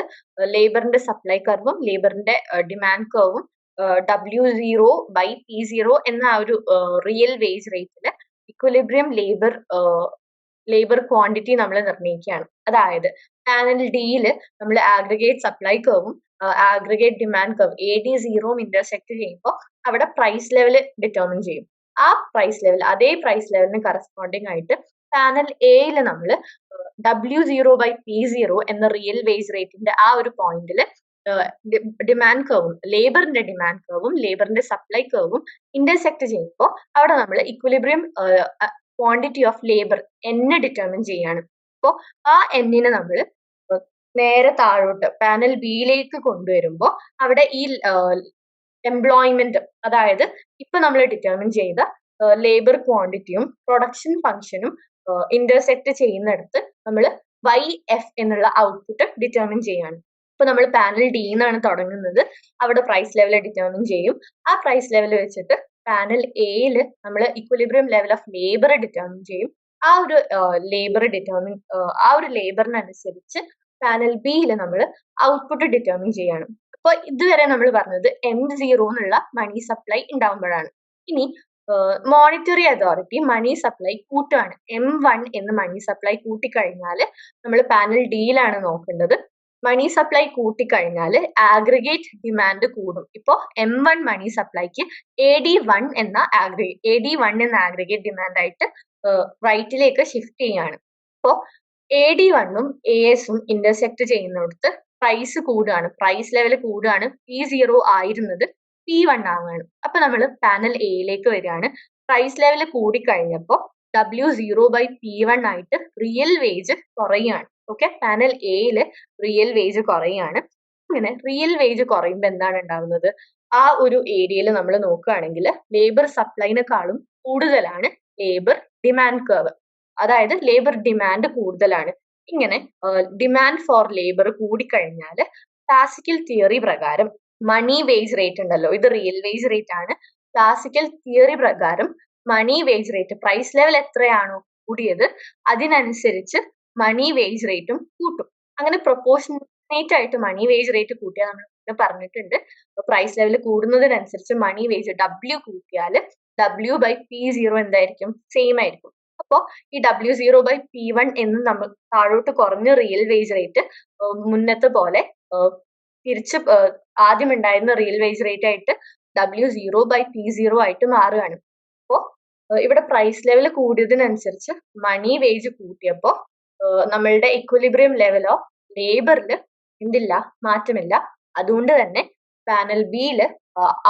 ലേബറിന്റെ സപ്ലൈ കർവും ലേബറിന്റെ demand കർവും W zero by P zero എന്ന ആ ഒരു റിയൽ വേജ് റേറ്റിൽ ഇക്വിലിബ്രിയം ലേബർ ലേബർ ക്വാണ്ടിറ്റി നമ്മൾ നിർണയിക്കുകയാണ്. അതായത് പാനൽ ഡിയിൽ നമ്മൾ aggregate supply കർവും aggregate demand curve A D സീറോയും intersect ചെയ്യുമ്പോൾ അവിടെ പ്രൈസ് ലെവൽ ഡിറ്റർമിൻ ചെയ്യും. ആ പ്രൈസ് ലെവൽ അതേ പ്രൈസ് ലെവലിന് കറസ്പോണ്ടിങ് ആയിട്ട് പാനൽ എയിൽ നമ്മൾ W zero by P zero എന്ന റിയൽ വേജ് റേറ്റിന്റെ ആ ഒരു പോയിന്റിൽ ഡിമാൻഡ് കർവും ലേബറിന്റെ ഡിമാൻഡ് കർവും ലേബറിന്റെ സപ്ലൈ കർവും ഇന്റർസെക്ട് ചെയ്യുമ്പോൾ അവിടെ നമ്മൾ ഇക്വിലിബ്രിയം ക്വാണ്ടിറ്റി ഓഫ് ലേബർ എന്നെ ഡിറ്റർമിൻ ചെയ്യാണ്. അപ്പോൾ ആ എന്നിനെ നമ്മൾ നേരെ താഴോട്ട് പാനൽ ബിയിലേക്ക് കൊണ്ടുവരുമ്പോൾ അവിടെ ഈ എംപ്ലോയ്മെന്റ് അതായത് ഇപ്പൊ നമ്മൾ ഡിറ്റർമിൻ ചെയ്ത ലേബർ ക്വാണ്ടിറ്റിയും പ്രൊഡക്ഷൻ ഫംഗ്ഷനും ഇന്റർസെക്ട് ചെയ്യുന്നിടത്ത് നമ്മൾ വൈ എഫ് എന്നുള്ള ഔട്ട്പുട്ട് ഡിറ്റർമിൻ ചെയ്യാണ്. ഇപ്പൊ നമ്മൾ പാനൽ ഡി എന്നാണ് തുടങ്ങുന്നത്. അവിടെ പ്രൈസ് ലെവൽ ഡിറ്റർമിൻ ചെയ്യും. ആ പ്രൈസ് ലെവൽ വെച്ചിട്ട് പാനൽ എയിൽ നമ്മൾ equilibrium level of labour determine ചെയ്യും. ആ ഒരു ലേബർ ഡിറ്റർമിൻ ആ ഒരു ലേബറിനനുസരിച്ച് പാനൽ ബിയിൽ നമ്മൾ ഔട്ട്പുട്ട് ഡിറ്റർമിൻ ചെയ്യണം. അപ്പോൾ ഇതുവരെ നമ്മൾ പറഞ്ഞത് എം സീറോ എന്നുള്ള മണി സപ്ലൈ ഉണ്ടാവുമ്പോഴാണ്. ഇനി മോണിറ്ററി അതോറിറ്റി മണി സപ്ലൈ കൂട്ടുകയാണ് എം വൺ എന്ന് മണി സപ്ലൈ കൂട്ടിക്കഴിഞ്ഞാൽ നമ്മൾ പാനൽ ഡിയിലാണ് നോക്കേണ്ടത്. മണി സപ്ലൈ കൂട്ടിക്കഴിഞ്ഞാൽ ആഗ്രിഗേറ്റ് ഡിമാൻഡ് കൂടും. ഇപ്പോൾ എം വൺ മണി സപ്ലൈക്ക് എ ഡി വൺ എന്ന ആഗ്രിഗേറ്റ് എ ഡി വൺ എന്ന ആഗ്രിഗേറ്റ് ഡിമാൻഡ് ആയിട്ട് റൈറ്റിലേക്ക് ഷിഫ്റ്റ് ചെയ്യാണ്. അപ്പോൾ എ ഡി വണ്ണും എ എസും ഇന്റർസെക്ട് ചെയ്യുന്നിടത്ത് പ്രൈസ് കൂടുകയാണ്. പ്രൈസ് ലെവൽ കൂടുകയാണ്. പി സീറോ ആയിരുന്നത് പി വൺ ആവുകയാണ്. അപ്പൊ നമ്മൾ പാനൽ എയിലേക്ക് വരികയാണ്. Price level കൂടിക്കഴിഞ്ഞപ്പോൾ W zero by P one ആയിട്ട് റിയൽ വേജ് കുറയുകയാണ് ഓക്കെ പാനൽ എയിൽ റിയൽ വേജ് കുറയുകയാണ് അങ്ങനെ റിയൽ വേജ് കുറയുമ്പോൾ എന്താണ് ഉണ്ടാകുന്നത് ആ ഒരു ഏരിയയിൽ നമ്മൾ നോക്കുകയാണെങ്കിൽ ലേബർ സപ്ലൈനെക്കാളും കൂടുതലാണ് ലേബർ ഡിമാൻഡ് കർവ് അതായത് ലേബർ ഡിമാൻഡ് കൂടുതലാണ്. ഇങ്ങനെ ഡിമാൻഡ് ഫോർ ലേബർ കൂടിക്കഴിഞ്ഞാൽ ക്ലാസിക്കൽ തിയറി പ്രകാരം മണി വേജ് റേറ്റ് ഉണ്ടല്ലോ. ഇത് റിയൽ വേജ് റേറ്റ് ആണ്. ക്ലാസിക്കൽ തിയറി പ്രകാരം money wage rate price level എത്രയാണോ കൂടിയത് അതിനനുസരിച്ച് മണി വേജ് റേറ്റും കൂട്ടും. അങ്ങനെ പ്രൊപ്പോർഷനേറ്റ് ആയിട്ട് മണി വേജ് റേറ്റ് കൂട്ടിയാൽ നമ്മൾ പറഞ്ഞിട്ടുണ്ട്. പ്രൈസ് ലെവൽ കൂടുന്നതിനനുസരിച്ച് മണി വേജ് ഡബ്ല്യു കൂട്ടിയാൽ ഡബ്ല്യു ബൈ പി സീറോ എന്തായിരിക്കും? സെയിം ആയിരിക്കും. അപ്പോൾ ഈ W zero by P one എന്ന് നമ്മൾ താഴോട്ട് കുറഞ്ഞ റിയൽ വേജ് റേറ്റ് മുന്നത്തെ പോലെ തിരിച്ച് ആദ്യം ഉണ്ടായിരുന്ന റിയൽ വേജ് റേറ്റ് ആയിട്ട് W zero by P zero ആയിട്ട് മാറുകയാണ്. ഇവിടെ പ്രൈസ് ലെവൽ കൂടിയതിനനുസരിച്ച് മണി വേജ് കൂട്ടിയപ്പോൾ നമ്മളുടെ ഇക്വലിബ്രിയം ലെവലോ ലേബറിൽ എന്തില്ല മാറ്റമില്ല. അതുകൊണ്ട് തന്നെ പാനൽ ബിയിൽ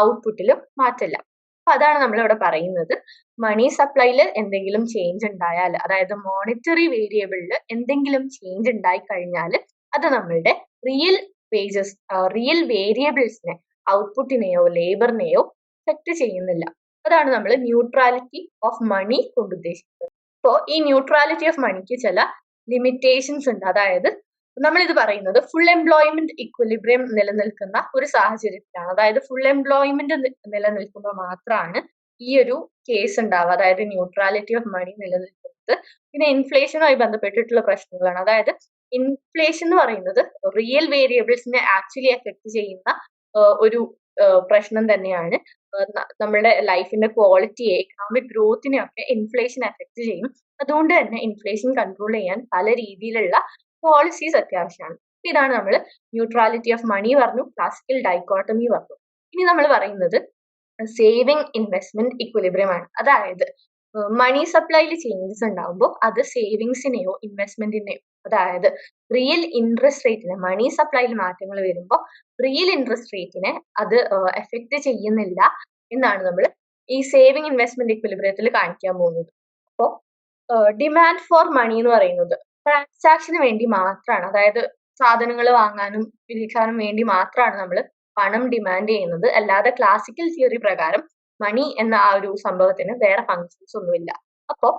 ഔട്ട്പുട്ടിലും മാറ്റമില്ല. അപ്പൊ അതാണ് നമ്മളിവിടെ പറയുന്നത്. മണി സപ്ലൈയിൽ എന്തെങ്കിലും ചേഞ്ച് ഉണ്ടായാൽ അതായത് മോണിറ്ററി വേരിയബിളിൽ എന്തെങ്കിലും ചേഞ്ച് ഉണ്ടായി കഴിഞ്ഞാൽ അത് നമ്മളുടെ റിയൽ വേജസ് റിയൽ വേരിയബിൾസിനെ ഔട്ട്പുട്ടിനെയോ ലേബറിനെയോ സെറ്റ് ചെയ്യുന്നില്ല. അതാണ് നമ്മൾ ന്യൂട്രാലിറ്റി ഓഫ് മണി കൊണ്ട് ഉദ്ദേശിക്കുന്നത് അപ്പോൾ ഈ ന്യൂട്രാലിറ്റി ഓഫ് മണിക്ക് ചില ലിമിറ്റേഷൻസ് ഉണ്ട്. അതായത് നമ്മൾ ഇത് പറയുന്നത് ഫുൾ എംപ്ലോയ്മെന്റ് ഇക്വലിബ്രിയം നിലനിൽക്കുന്ന ഒരു സാഹചര്യത്തിലാണ്. അതായത് ഫുൾ എംപ്ലോയ്മെന്റ് നിലനിൽക്കുമ്പോൾ മാത്രമാണ് ഈ ഒരു കേസ് ഉണ്ടാവുക. അതായത് ന്യൂട്രാലിറ്റി ഓഫ് മണി നിലനിൽക്കുന്നത്. പിന്നെ ഇൻഫ്ലേഷനുമായി ബന്ധപ്പെട്ടിട്ടുള്ള പ്രശ്നങ്ങളാണ്. അതായത് ഇൻഫ്ലേഷൻ എന്ന് പറയുന്നത് റിയൽ വേരിയബിൾസിനെ ആക്ച്വലി എഫക്ട് ചെയ്യുന്ന ഒരു പ്രശ്നം തന്നെയാണ് നമ്മളുടെ ലൈഫിന്റെ ക്വാളിറ്റിയെ എക്കണോമിക് ഗ്രോത്തിനെ ഒക്കെ ഇൻഫ്ലേഷൻ എഫക്ട് ചെയ്യും. അതുകൊണ്ട് തന്നെ ഇൻഫ്ലേഷൻ കൺട്രോൾ ചെയ്യാൻ പല രീതിയിലുള്ള പോളിസീസ് അത്യാവശ്യമാണ് ഇതാണ് നമ്മൾ ന്യൂട്രാലിറ്റി ഓഫ് മണി പറഞ്ഞു ക്ലാസിക്കൽ ഡൈക്കോട്ടമി പറഞ്ഞു. ഇനി നമ്മൾ പറയുന്നത് സേവിങ് ഇൻവെസ്റ്റ്മെന്റ് ഇക്വലിബ്രിയം ആണ്. അതായത് മണി സപ്ലൈയിൽ ചേഞ്ചസ് ഉണ്ടാകുമ്പോൾ അത് സേവിങ്സിനെയോ ഇൻവെസ്റ്റ്മെന്റിനെയോ അതായത് റിയൽ ഇൻട്രസ്റ്റ് റേറ്റിന് മണി സപ്ലൈയിൽ മാറ്റങ്ങൾ വരുമ്പോൾ റിയൽ ഇൻട്രസ്റ്റ് റേറ്റിനെ അത് എഫക്ട് ചെയ്യുന്നില്ല എന്നാണ് നമ്മൾ ഈ സേവിങ് ഇൻവെസ്റ്റ്മെന്റ് ഇക്വിലിബ്രിയത്തിൽ കാണിക്കാൻ പോകുന്നത്. അപ്പോൾ ഡിമാൻഡ് ഫോർ മണി എന്ന് പറയുന്നത് ട്രാൻസാക്ഷന് വേണ്ടി മാത്രമാണ് അതായത് സാധനങ്ങൾ വാങ്ങാനും വിൽക്കാനും വേണ്ടി മാത്രമാണ് നമ്മൾ പണം ഡിമാൻഡ് ചെയ്യുന്നത്. അല്ലാതെ ക്ലാസിക്കൽ തിയറി പ്രകാരം മണി എന്ന ആ ഒരു സംഭവത്തിന് വേറെ ഫങ്ഷൻസ് ഒന്നുമില്ല. അപ്പോൾ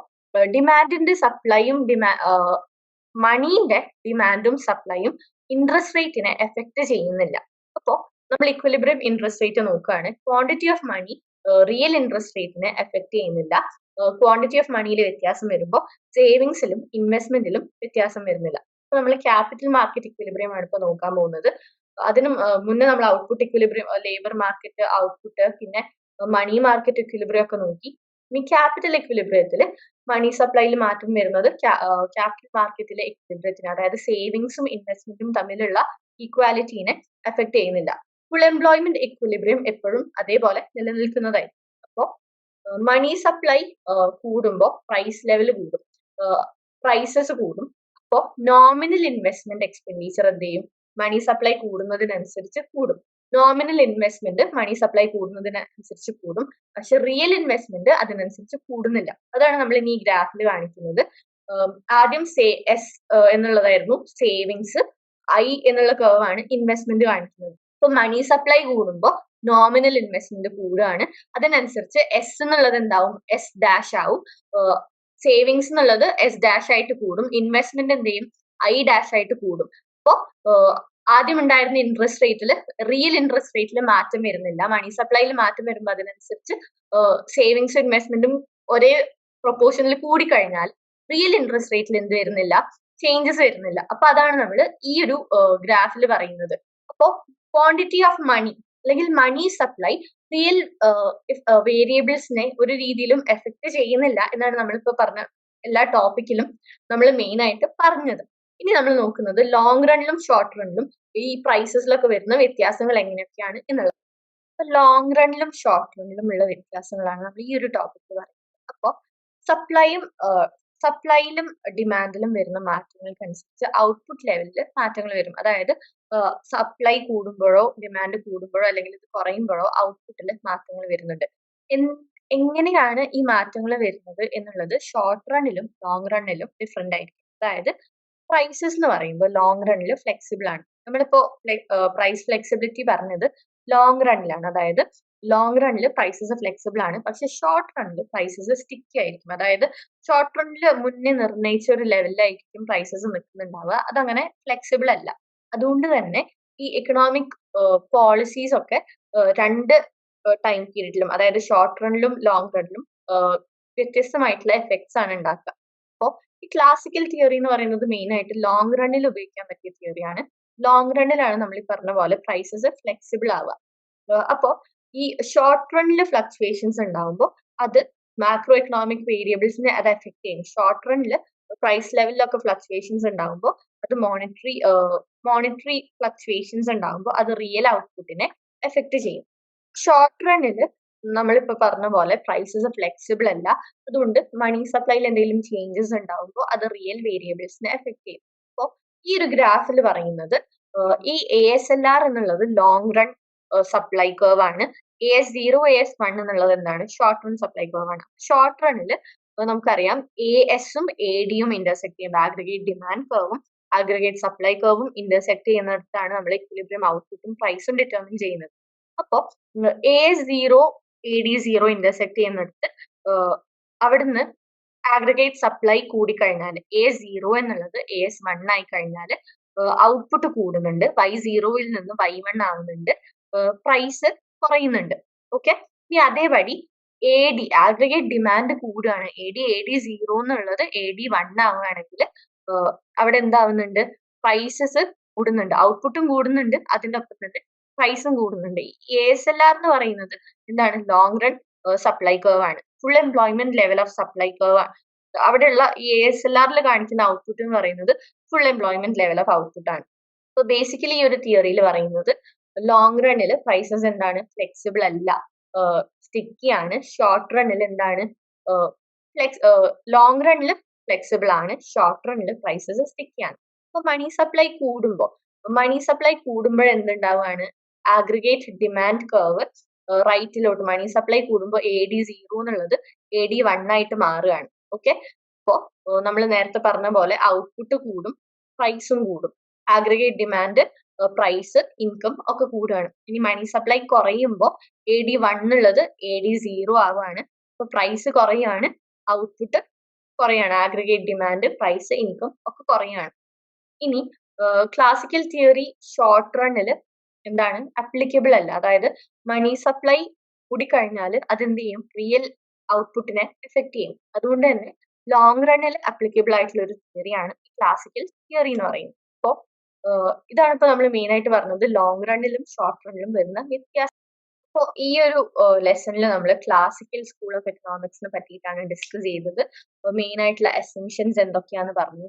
ഡിമാൻഡിന്റെ സപ്ലൈയും ഡിമാ മണീന്റെ ഡിമാൻഡും സപ്ലൈയും ഇൻട്രസ്റ്റ് റേറ്റിനെ എഫക്ട് ചെയ്യുന്നില്ല. നമ്മൾ ഇക്വലിബ്രിയം ഇൻട്രസ്റ്റ് റേറ്റ് നോക്കുകയാണ്. Quantity of money real interest റേറ്റിനെ effect ചെയ്യുന്നില്ല. ക്വാണ്ടിറ്റി ഓഫ് മണിയിൽ വ്യത്യാസം വരുമ്പോൾ സേവിങ്സിലും ഇൻവെസ്റ്റ്മെന്റിലും വ്യത്യാസം വരുന്നില്ല. അപ്പൊ നമ്മൾ ക്യാപിറ്റൽ മാർക്കറ്റ് ഇക്വലിബ്രിയം ആണ് ഇപ്പോൾ നോക്കാൻ പോകുന്നത്. അതിന് മുന്നേ നമ്മൾ output equilibrium labour market output പിന്നെ മണി മാർക്കറ്റ് ഇക്വലിബ്രിയം ഒക്കെ നോക്കി. ഇനി ക്യാപിറ്റൽ ഇക്വിലിബ്രിയത്തിൽ മണി സപ്ലൈയിൽ മാറ്റം വരുന്നത് ക്യാപിറ്റൽ മാർക്കറ്റിലെ ഇക്വിലിബ്രിയത്തിന് അതായത് സേവിങ്സും ഇൻവെസ്റ്റ്മെന്റും തമ്മിലുള്ള ഈക്വാലിറ്റീനെ എഫക്ട് ചെയ്യുന്നില്ല. ഫുൾ എംപ്ലോയ്മെന്റ് ഇക്വിലിബ്രിയം എപ്പോഴും അതേപോലെ നിലനിൽക്കുന്നതായിരിക്കും അപ്പോൾ മണി സപ്ലൈ കൂടുമ്പോൾ പ്രൈസ് ലെവൽ കൂടും. പ്രൈസസ് കൂടും. അപ്പോൾ നോമിനൽ ഇൻവെസ്റ്റ്മെന്റ് എക്സ്പെൻഡിച്ചർ എന്ത് ചെയ്യും? മണി സപ്ലൈ കൂടുന്നതിനനുസരിച്ച് കൂടും. നോമിനൽ ഇൻവെസ്റ്റ്മെന്റ് മണി സപ്ലൈ കൂടുന്നതിനനുസരിച്ച് കൂടും. പക്ഷെ റിയൽ ഇൻവെസ്റ്റ്മെന്റ് അതിനനുസരിച്ച് കൂടുന്നില്ല. അതാണ് നമ്മൾ ഇനി ഈ ഗ്രാഫിൽ കാണിക്കുന്നത്. ആദ്യം സേ എസ് എന്നുള്ളതായിരുന്നു. സേവിങ്സ് ഐ എന്നുള്ള കർവാണ് ഇൻവെസ്റ്റ്മെന്റ് കാണിക്കുന്നത്. ഇപ്പൊ മണി സപ്ലൈ കൂടുമ്പോൾ നോമിനൽ ഇൻവെസ്റ്റ്മെന്റ് കൂടുകയാണ് അതിനനുസരിച്ച് എസ് എന്നുള്ളത് എന്താവും? എസ് ഡാഷ് ആവും. സേവിങ്സ് എന്നുള്ളത് എസ് ഡാഷ് ആയിട്ട് കൂടും. ഇൻവെസ്റ്റ്മെന്റ് എന്ത് ചെയ്യും? ഐ ഡാഷ് ആയിട്ട് കൂടും. അപ്പോൾ ആദ്യം ഉണ്ടായിരുന്ന ഇൻട്രസ്റ്റ് റേറ്റിൽ റിയൽ ഇൻട്രസ്റ്റ് റേറ്റിൽ മാറ്റം വരുന്നില്ല. മണി സപ്ലൈയിൽ മാറ്റം വരുമ്പോൾ അതിനനുസരിച്ച് സേവിങ്സും ഇൻവെസ്റ്റ്മെന്റും ഒരേ പ്രൊപ്പോർഷനിൽ കൂടിക്കഴിഞ്ഞാൽ റിയൽ ഇൻട്രസ്റ്റ് റേറ്റിൽ എന്ത് വരുന്നില്ല? ചേഞ്ചസ് വരുന്നില്ല. അപ്പൊ അതാണ് നമ്മൾ ഈ ഒരു ഗ്രാഫിൽ പറയുന്നത്. അപ്പോൾ ക്വാണ്ടിറ്റി ഓഫ് മണി അല്ലെങ്കിൽ മണി സപ്ലൈ റിയൽ വേരിയബിൾസിനെ ഒരു രീതിയിലും എഫക്ട് ചെയ്യുന്നില്ല എന്നാണ് നമ്മളിപ്പോ പറഞ്ഞ എല്ലാ ടോപ്പിക്കിലും നമ്മൾ മെയിൻ ആയിട്ട് പറഞ്ഞത്. ഇനി നമ്മൾ നോക്കുന്നത് ലോങ് റണ്ണിലും ഷോർട്ട് റണ്ണിലും ഈ പ്രൈസസിലൊക്കെ വരുന്ന വ്യത്യാസങ്ങൾ എങ്ങനെയൊക്കെയാണ് എന്നുള്ളത്. അപ്പൊ ലോങ് റണ്ണിലും ഷോർട്ട് റണ്ണിലും ഉള്ള വ്യത്യാസങ്ങളാണ് നമ്മൾ ഈ ഒരു ടോപ്പിക്ക് പറയുന്നത്. അപ്പോൾ സപ്ലൈയും സപ്ലൈയിലും ഡിമാൻഡിലും വരുന്ന മാറ്റങ്ങൾക്കനുസരിച്ച് ഔട്ട്പുട്ട് ലെവലിൽ മാറ്റങ്ങൾ വരും. അതായത് സപ്ലൈ കൂടുമ്പോഴോ ഡിമാൻഡ് കൂടുമ്പോഴോ അല്ലെങ്കിൽ ഇത് കുറയുമ്പോഴോ ഔട്ട്പുട്ടിൽ മാറ്റങ്ങൾ വരുന്നുണ്ട്. എങ്ങനെയാണ് ഈ മാറ്റങ്ങൾ വരുന്നത് എന്നുള്ളത് ഷോർട്ട് റണ്ണിലും ലോങ് റണ്ണിലും ഡിഫറെന്റ് ആയിരിക്കും. അതായത് പ്രൈസസ് എന്ന് പറയുമ്പോൾ ലോങ് റണ്ണിൽ ഫ്ലെക്സിബിൾ ആണ്. നമ്മളിപ്പോ പ്രൈസ് ഫ്ലെക്സിബിലിറ്റി പറഞ്ഞത് ലോങ് റണ്ണിലാണ് അതായത് ലോങ് റണ്ണിൽ പ്രൈസസ് ഫ്ലെക്സിബിൾ ആണ്. പക്ഷെ ഷോർട്ട് റണ്ണിൽ പ്രൈസസ് സ്റ്റിക്കി ആയിരിക്കും. അതായത് ഷോർട്ട് റണ്ണിൽ മുന്നേ നിർണയിച്ച ഒരു ലെവലിലായിരിക്കും പ്രൈസസ് നിൽക്കുന്നുണ്ടാവുക. അതങ്ങനെ ഫ്ലെക്സിബിൾ അല്ല. അതുകൊണ്ട് തന്നെ ഈ എക്കണോമിക് പോളിസീസ് ഒക്കെ രണ്ട് ടൈം പീരീഡിലും അതായത് ഷോർട്ട് റണ്ണിലും ലോങ് റണ്ണിലും വ്യത്യസ്തമായിട്ടുള്ള എഫക്ട്സ് ആണ് ഉണ്ടാക്കുക. അപ്പോൾ ഈ ക്ലാസിക്കൽ തിയറി എന്ന് പറയുന്നത് മെയിൻ ആയിട്ട് ലോങ് റണ്ണിൽ ഉപയോഗിക്കാൻ പറ്റിയ തിയറിയാണ് ലോങ് റണ്ണിലാണ് നമ്മൾ ഈ പറഞ്ഞ പോലെ പ്രൈസസ് ഫ്ലെക്സിബിൾ ആവുക. അപ്പോൾ അപ്പോ ഈ ഷോർട്ട് റണ്ണിൽ ഫ്ലക്ച്വേഷൻസ് ഉണ്ടാവുമ്പോൾ അത് മാക്രോ എക്കണോമിക് വേരിയബിൾസിനെ അത് എഫക്ട് ചെയ്യും. ഷോർട്ട് റണ്ണിൽ പ്രൈസ് ലെവലിലൊക്കെ ഫ്ലക്ച്വേഷൻസ് ഉണ്ടാകുമ്പോൾ അത് മോണിറ്ററി മോണിറ്ററി ഫ്ലക്ച്വേഷൻസ് ഉണ്ടാകുമ്പോൾ അത് റിയൽ ഔട്ട്പുട്ടിനെ എഫക്ട് ചെയ്യും. ഷോർട്ട് റണ്ണിൽ നമ്മളിപ്പോ പറഞ്ഞ പോലെ പ്രൈസസ് ഫ്ലെക്സിബിൾ അല്ല. അതുകൊണ്ട് മണി സപ്ലൈയിൽ എന്തെങ്കിലും ചേഞ്ചസ് ഉണ്ടാകുമ്പോൾ അത് റിയൽ വേരിയബിൾസിനെ എഫക്ട് ചെയ്യും. അപ്പോൾ ഈ ഒരു ഗ്രാഫിൽ പറയുന്നത് ഈ എ എസ് എൽ ആർ എന്നുള്ളത് ലോങ് റൺ സപ്ലൈ കർവ് ആണ്. A S zero A S one എന്നുള്ളത് എന്താണ്? ഷോർട്ട് റൺ സപ്ലൈ കർവ് ആണ്. ഷോർട്ട് റണ്ണിൽ നമുക്കറിയാം എ എസും എ ഡിയും ഇന്റർസെക്ട് ചെയ്യുന്നത് ആഗ്രഗേറ്റ് ഡിമാൻഡ് കർവും ആഗ്രഗേറ്റ് സപ്ലൈ കർവും ഇന്റർസെക്ട് ചെയ്യുന്നിടത്താണ് നമ്മൾ ഇക്വിലിബ്രിയം ഔട്ട്പുട്ടും പ്രൈസും ഡിറ്റർമിൻ ചെയ്യുന്നത്. അപ്പോൾ A zero A D zero intersect ചെയ്യുന്നിടത്ത് അവിടുന്ന് ആഗ്രഗേറ്റ് സപ്ലൈ കൂടിക്കഴിഞ്ഞാൽ എ സീറോ എന്നുള്ളത് എ എസ് വൺ ആയി കഴിഞ്ഞാൽ ഔട്ട്പുട്ട് കൂടുന്നുണ്ട്. വൈ സീറോയിൽ നിന്ന് വൈ വൺ ആവുന്നുണ്ട്. പ്രൈസ് കുറയുന്നുണ്ട് ഓക്കെ ഇനി അതേപടി എ ഡി ആഗ്രഗേറ്റ് ഡിമാൻഡ് കൂടുകയാണ്. A D A D zero എന്നുള്ളത് എ ഡി വൺ ആവുകയാണെങ്കിൽ അവിടെ എന്താവുന്നുണ്ട്? പ്രൈസസ് കൂടുന്നുണ്ട്. ഔട്ട്പുട്ടും കൂടുന്നുണ്ട്. അതിന്റെ ഒപ്പം തന്നെ പ്രൈസും കൂടുന്നുണ്ട്. എ എസ് എൽ ആർ എന്ന് പറയുന്നത് എന്താണ്? ലോങ് റൺ സപ്ലൈ കർവ് ആണ്. Full employment level of supply curve ആണ്. അവിടെയുള്ള ഈ എ എസ് എൽ ആറിൽ കാണിക്കുന്ന ഔട്ട്പുട്ട് എന്ന് പറയുന്നത് full employment level of output ആണ്. സോ ബേസിക്കലി ഈ ഒരു തിയറിയിൽ പറയുന്നത് ലോങ് റണ്ണിൽ പ്രൈസസ് എന്താണ്? ഫ്ലെക്സിബിൾ അല്ല. സ്റ്റിക്കി ആണ്. ഷോർട്ട് റണ്ണിൽ എന്താണ്? ഫ്ലെക്സ് ലോങ് റണ്ണിൽ ഫ്ലെക്സിബിൾ ആണ്. ഷോർട്ട് റണ്ണിൽ പ്രൈസസ് സ്റ്റിക്കി ആണ്. അപ്പൊ മണി സപ്ലൈ കൂടുമ്പോൾ മണി സപ്ലൈ കൂടുമ്പോൾ എന്തുണ്ടാവുകയാണ് ആഗ്രിഗേറ്റ് ഡിമാൻഡ് കർവ് റൈറ്റിലോട്ട് മണി സപ്ലൈ കൂടുമ്പോൾ എ ഡി സീറോ എന്നുള്ളത് എ ഡി വൺ ആയിട്ട് മാറുകയാണ്. ഓക്കെ അപ്പോ നമ്മൾ നേരത്തെ പറഞ്ഞ പോലെ ഔട്ട്പുട്ട് കൂടും പ്രൈസും കൂടും. ആഗ്രിഗേറ്റ് ഡിമാൻഡ് പ്രൈസ് ഇൻകം ഒക്കെ കൂടുകയാണ് ഇനി മണി സപ്ലൈ കുറയുമ്പോൾ എ ഡി വൺ ഉള്ളത് എ ഡി സീറോ ആവുകയാണ് അപ്പൊ പ്രൈസ് കുറയാണ് ഔട്ട്പുട്ട് കുറയാണ് ആഗ്രിഗേറ്റ് ഡിമാൻഡ് പ്രൈസ് ഇൻകം ഒക്കെ കുറയാണ്. ഇനി ക്ലാസിക്കൽ തിയറി ഷോർട്ട് റണ്ണിൽ എന്താണ്? അപ്ലിക്കബിൾ അല്ല. അതായത് മണി സപ്ലൈ കൂടിക്കഴിഞ്ഞാൽ അതെന്ത് ചെയ്യും റിയൽ ഔട്ട്പുട്ടിനെ എഫക്ട് ചെയ്യും. അതുകൊണ്ട് തന്നെ ലോങ് റണ്ണിൽ അപ്ലിക്കബിൾ ആയിട്ടുള്ള ഒരു തിയറിയാണ് ക്ലാസിക്കൽ തിയറി എന്ന് പറയുന്നത്. ഇതാണ് ഇപ്പൊ നമ്മൾ മെയിൻ ആയിട്ട് പറഞ്ഞത് ലോങ് റണ്ണിലും ഷോർട്ട് റണ്ണിലും വരുന്ന വ്യത്യാസം. അപ്പോൾ ഈ ഒരു ലെസണിൽ നമ്മൾ ക്ലാസിക്കൽ സ്കൂൾ ഓഫ് എക്കണോമിക്സിനെ പറ്റിയിട്ടാണ് ഡിസ്കസ് ചെയ്തത്. മെയിൻ ആയിട്ടുള്ള എസെൻഷ്യൻസ് എന്തൊക്കെയാന്ന് പറഞ്ഞു.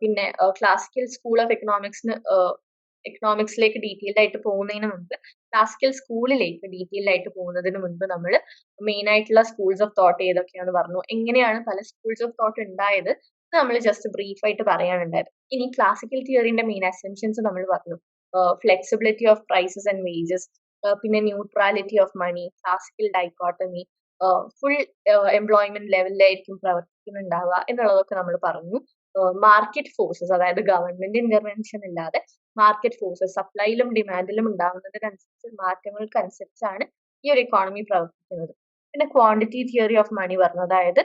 പിന്നെ ക്ലാസിക്കൽ സ്കൂൾ ഓഫ് എക്കണോമിക്സിന് എക്കണോമിക്സിലേക്ക് ഡീറ്റെയിൽഡ് ആയിട്ട് പോകുന്നതിന് മുൻപ് ക്ലാസിക്കൽ സ്കൂളിലേക്ക് ഡീറ്റെയിൽഡ് ആയിട്ട് പോകുന്നതിന് മുൻപ് നമ്മൾ മെയിൻ ആയിട്ടുള്ള സ്കൂൾസ് ഓഫ് തോട്ട് ഏതൊക്കെയാണെന്ന് പറഞ്ഞു. എങ്ങനെയാണ് പല സ്കൂൾസ് ഓഫ് തോട്ട് ഉണ്ടായത്? നമ്മൾ ജസ്റ്റ് ബ്രീഫ് ആയിട്ട് പറയാനുണ്ടായിരുന്നു. ഇനി ക്ലാസിക്കൽ തിയറിന്റെ മെയിൻ അസംഷൻസ് നമ്മൾ പറഞ്ഞു. Flexibility of prices and wages പിന്നെ neutrality of money classical dichotomy full employment ലെവലിലായിരിക്കും പ്രവർത്തിക്കുന്നുണ്ടാവുക എന്നുള്ളതൊക്കെ നമ്മൾ പറഞ്ഞു. മാർക്കറ്റ് ഫോഴ്സസ് അതായത് ഗവൺമെന്റ് ഇന്റർവെൻഷൻ ഇല്ലാതെ മാർക്കറ്റ് ഫോഴ്സസ് സപ്ലൈയിലും ഡിമാൻഡിലും ഉണ്ടാകുന്നതിനനുസരിച്ച് മാറ്റങ്ങൾക്കനുസരിച്ചാണ് ഈ ഒരു എക്കോണമി പ്രവർത്തിക്കുന്നത്. പിന്നെ ക്വാണ്ടിറ്റി തിയറി ഓഫ് മണി പറഞ്ഞു. അതായത്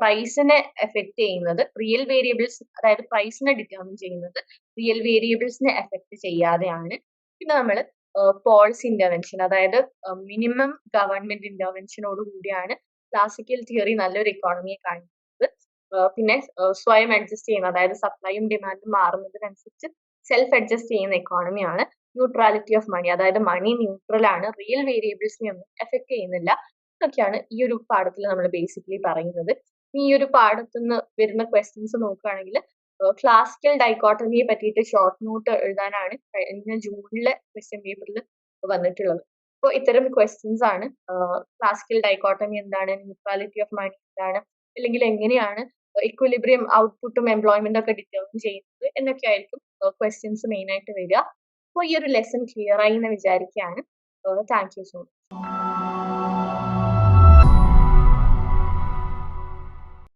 പ്രൈസിനെ എഫക്ട് ചെയ്യുന്നത് റിയൽ വേരിയബിൾസ് അതായത് പ്രൈസിനെ ഡിറ്റർമിൻ ചെയ്യുന്നത് റിയൽ വേരിയബിൾസിനെ എഫക്ട് ചെയ്യാതെയാണ്. പിന്നെ നമ്മൾ പോൾസ് ഇന്റർവെൻഷൻ അതായത് മിനിമം ഗവൺമെന്റ് ഇന്റർവെൻഷനോട് കൂടിയാണ് ക്ലാസിക്കൽ തിയറി നല്ലൊരു ഇക്കോണമിയെ കാണിക്കുന്നത്. പിന്നെ സ്വയം അഡ്ജസ്റ്റ് ചെയ്യുന്ന അതായത് സപ്ലൈയും ഡിമാൻഡും മാറുന്നതിനനുസരിച്ച് സെൽഫ് അഡ്ജസ്റ്റ് ചെയ്യുന്ന എക്കോണമിയാണ് ന്യൂട്രാലിറ്റി ഓഫ് മണി അതായത് മണി ന്യൂട്രൽ ആണ്. റിയൽ വേരിയബിൾസിനെ ഒന്നും എഫക്ട് ചെയ്യുന്നില്ല. ഇതൊക്കെയാണ് ഈ ഒരു പാഠത്തിൽ നമ്മൾ ബേസിക്കലി പറയുന്നത്. ഈ ഒരു പാഠത്തുനിന്ന് വരുന്ന ക്വസ്റ്റ്യൻസ് നോക്കുകയാണെങ്കിൽ ക്ലാസിക്കൽ ഡൈക്കോട്ടമിയെ പറ്റിയിട്ട് ഷോർട്ട് നോട്ട് എഴുതാനാണ് കഴിഞ്ഞ ജൂണിലെ ക്വസ്റ്റ്യൻ പേപ്പറിൽ വന്നിട്ടുള്ളത്. അപ്പോൾ ഇത്തരം ക്വസ്റ്റ്യൻസ് ആണ് ക്ലാസിക്കൽ ഡൈക്കോട്ടമി എന്താണ് ന്യൂട്രാലിറ്റി ഓഫ് മണി എന്താണ് അല്ലെങ്കിൽ എങ്ങനെയാണ് ഇക്വിലിബ്രിയം ഔട്ട്പുട്ടും എംപ്ലോയ്മെന്റും ഒക്കെ ഡിറ്റർമിൻ ചെയ്യുന്നത് എന്നൊക്കെ ആയിരിക്കും ക്വസ്റ്റ്യൻസ് മെയിൻ ആയിട്ട് വരിക. അപ്പോൾ ഈ ഒരു ലെസൺ ക്ലിയർ ആയി എന്ന് വിചാരിക്കുകയാണ്. Thank you so much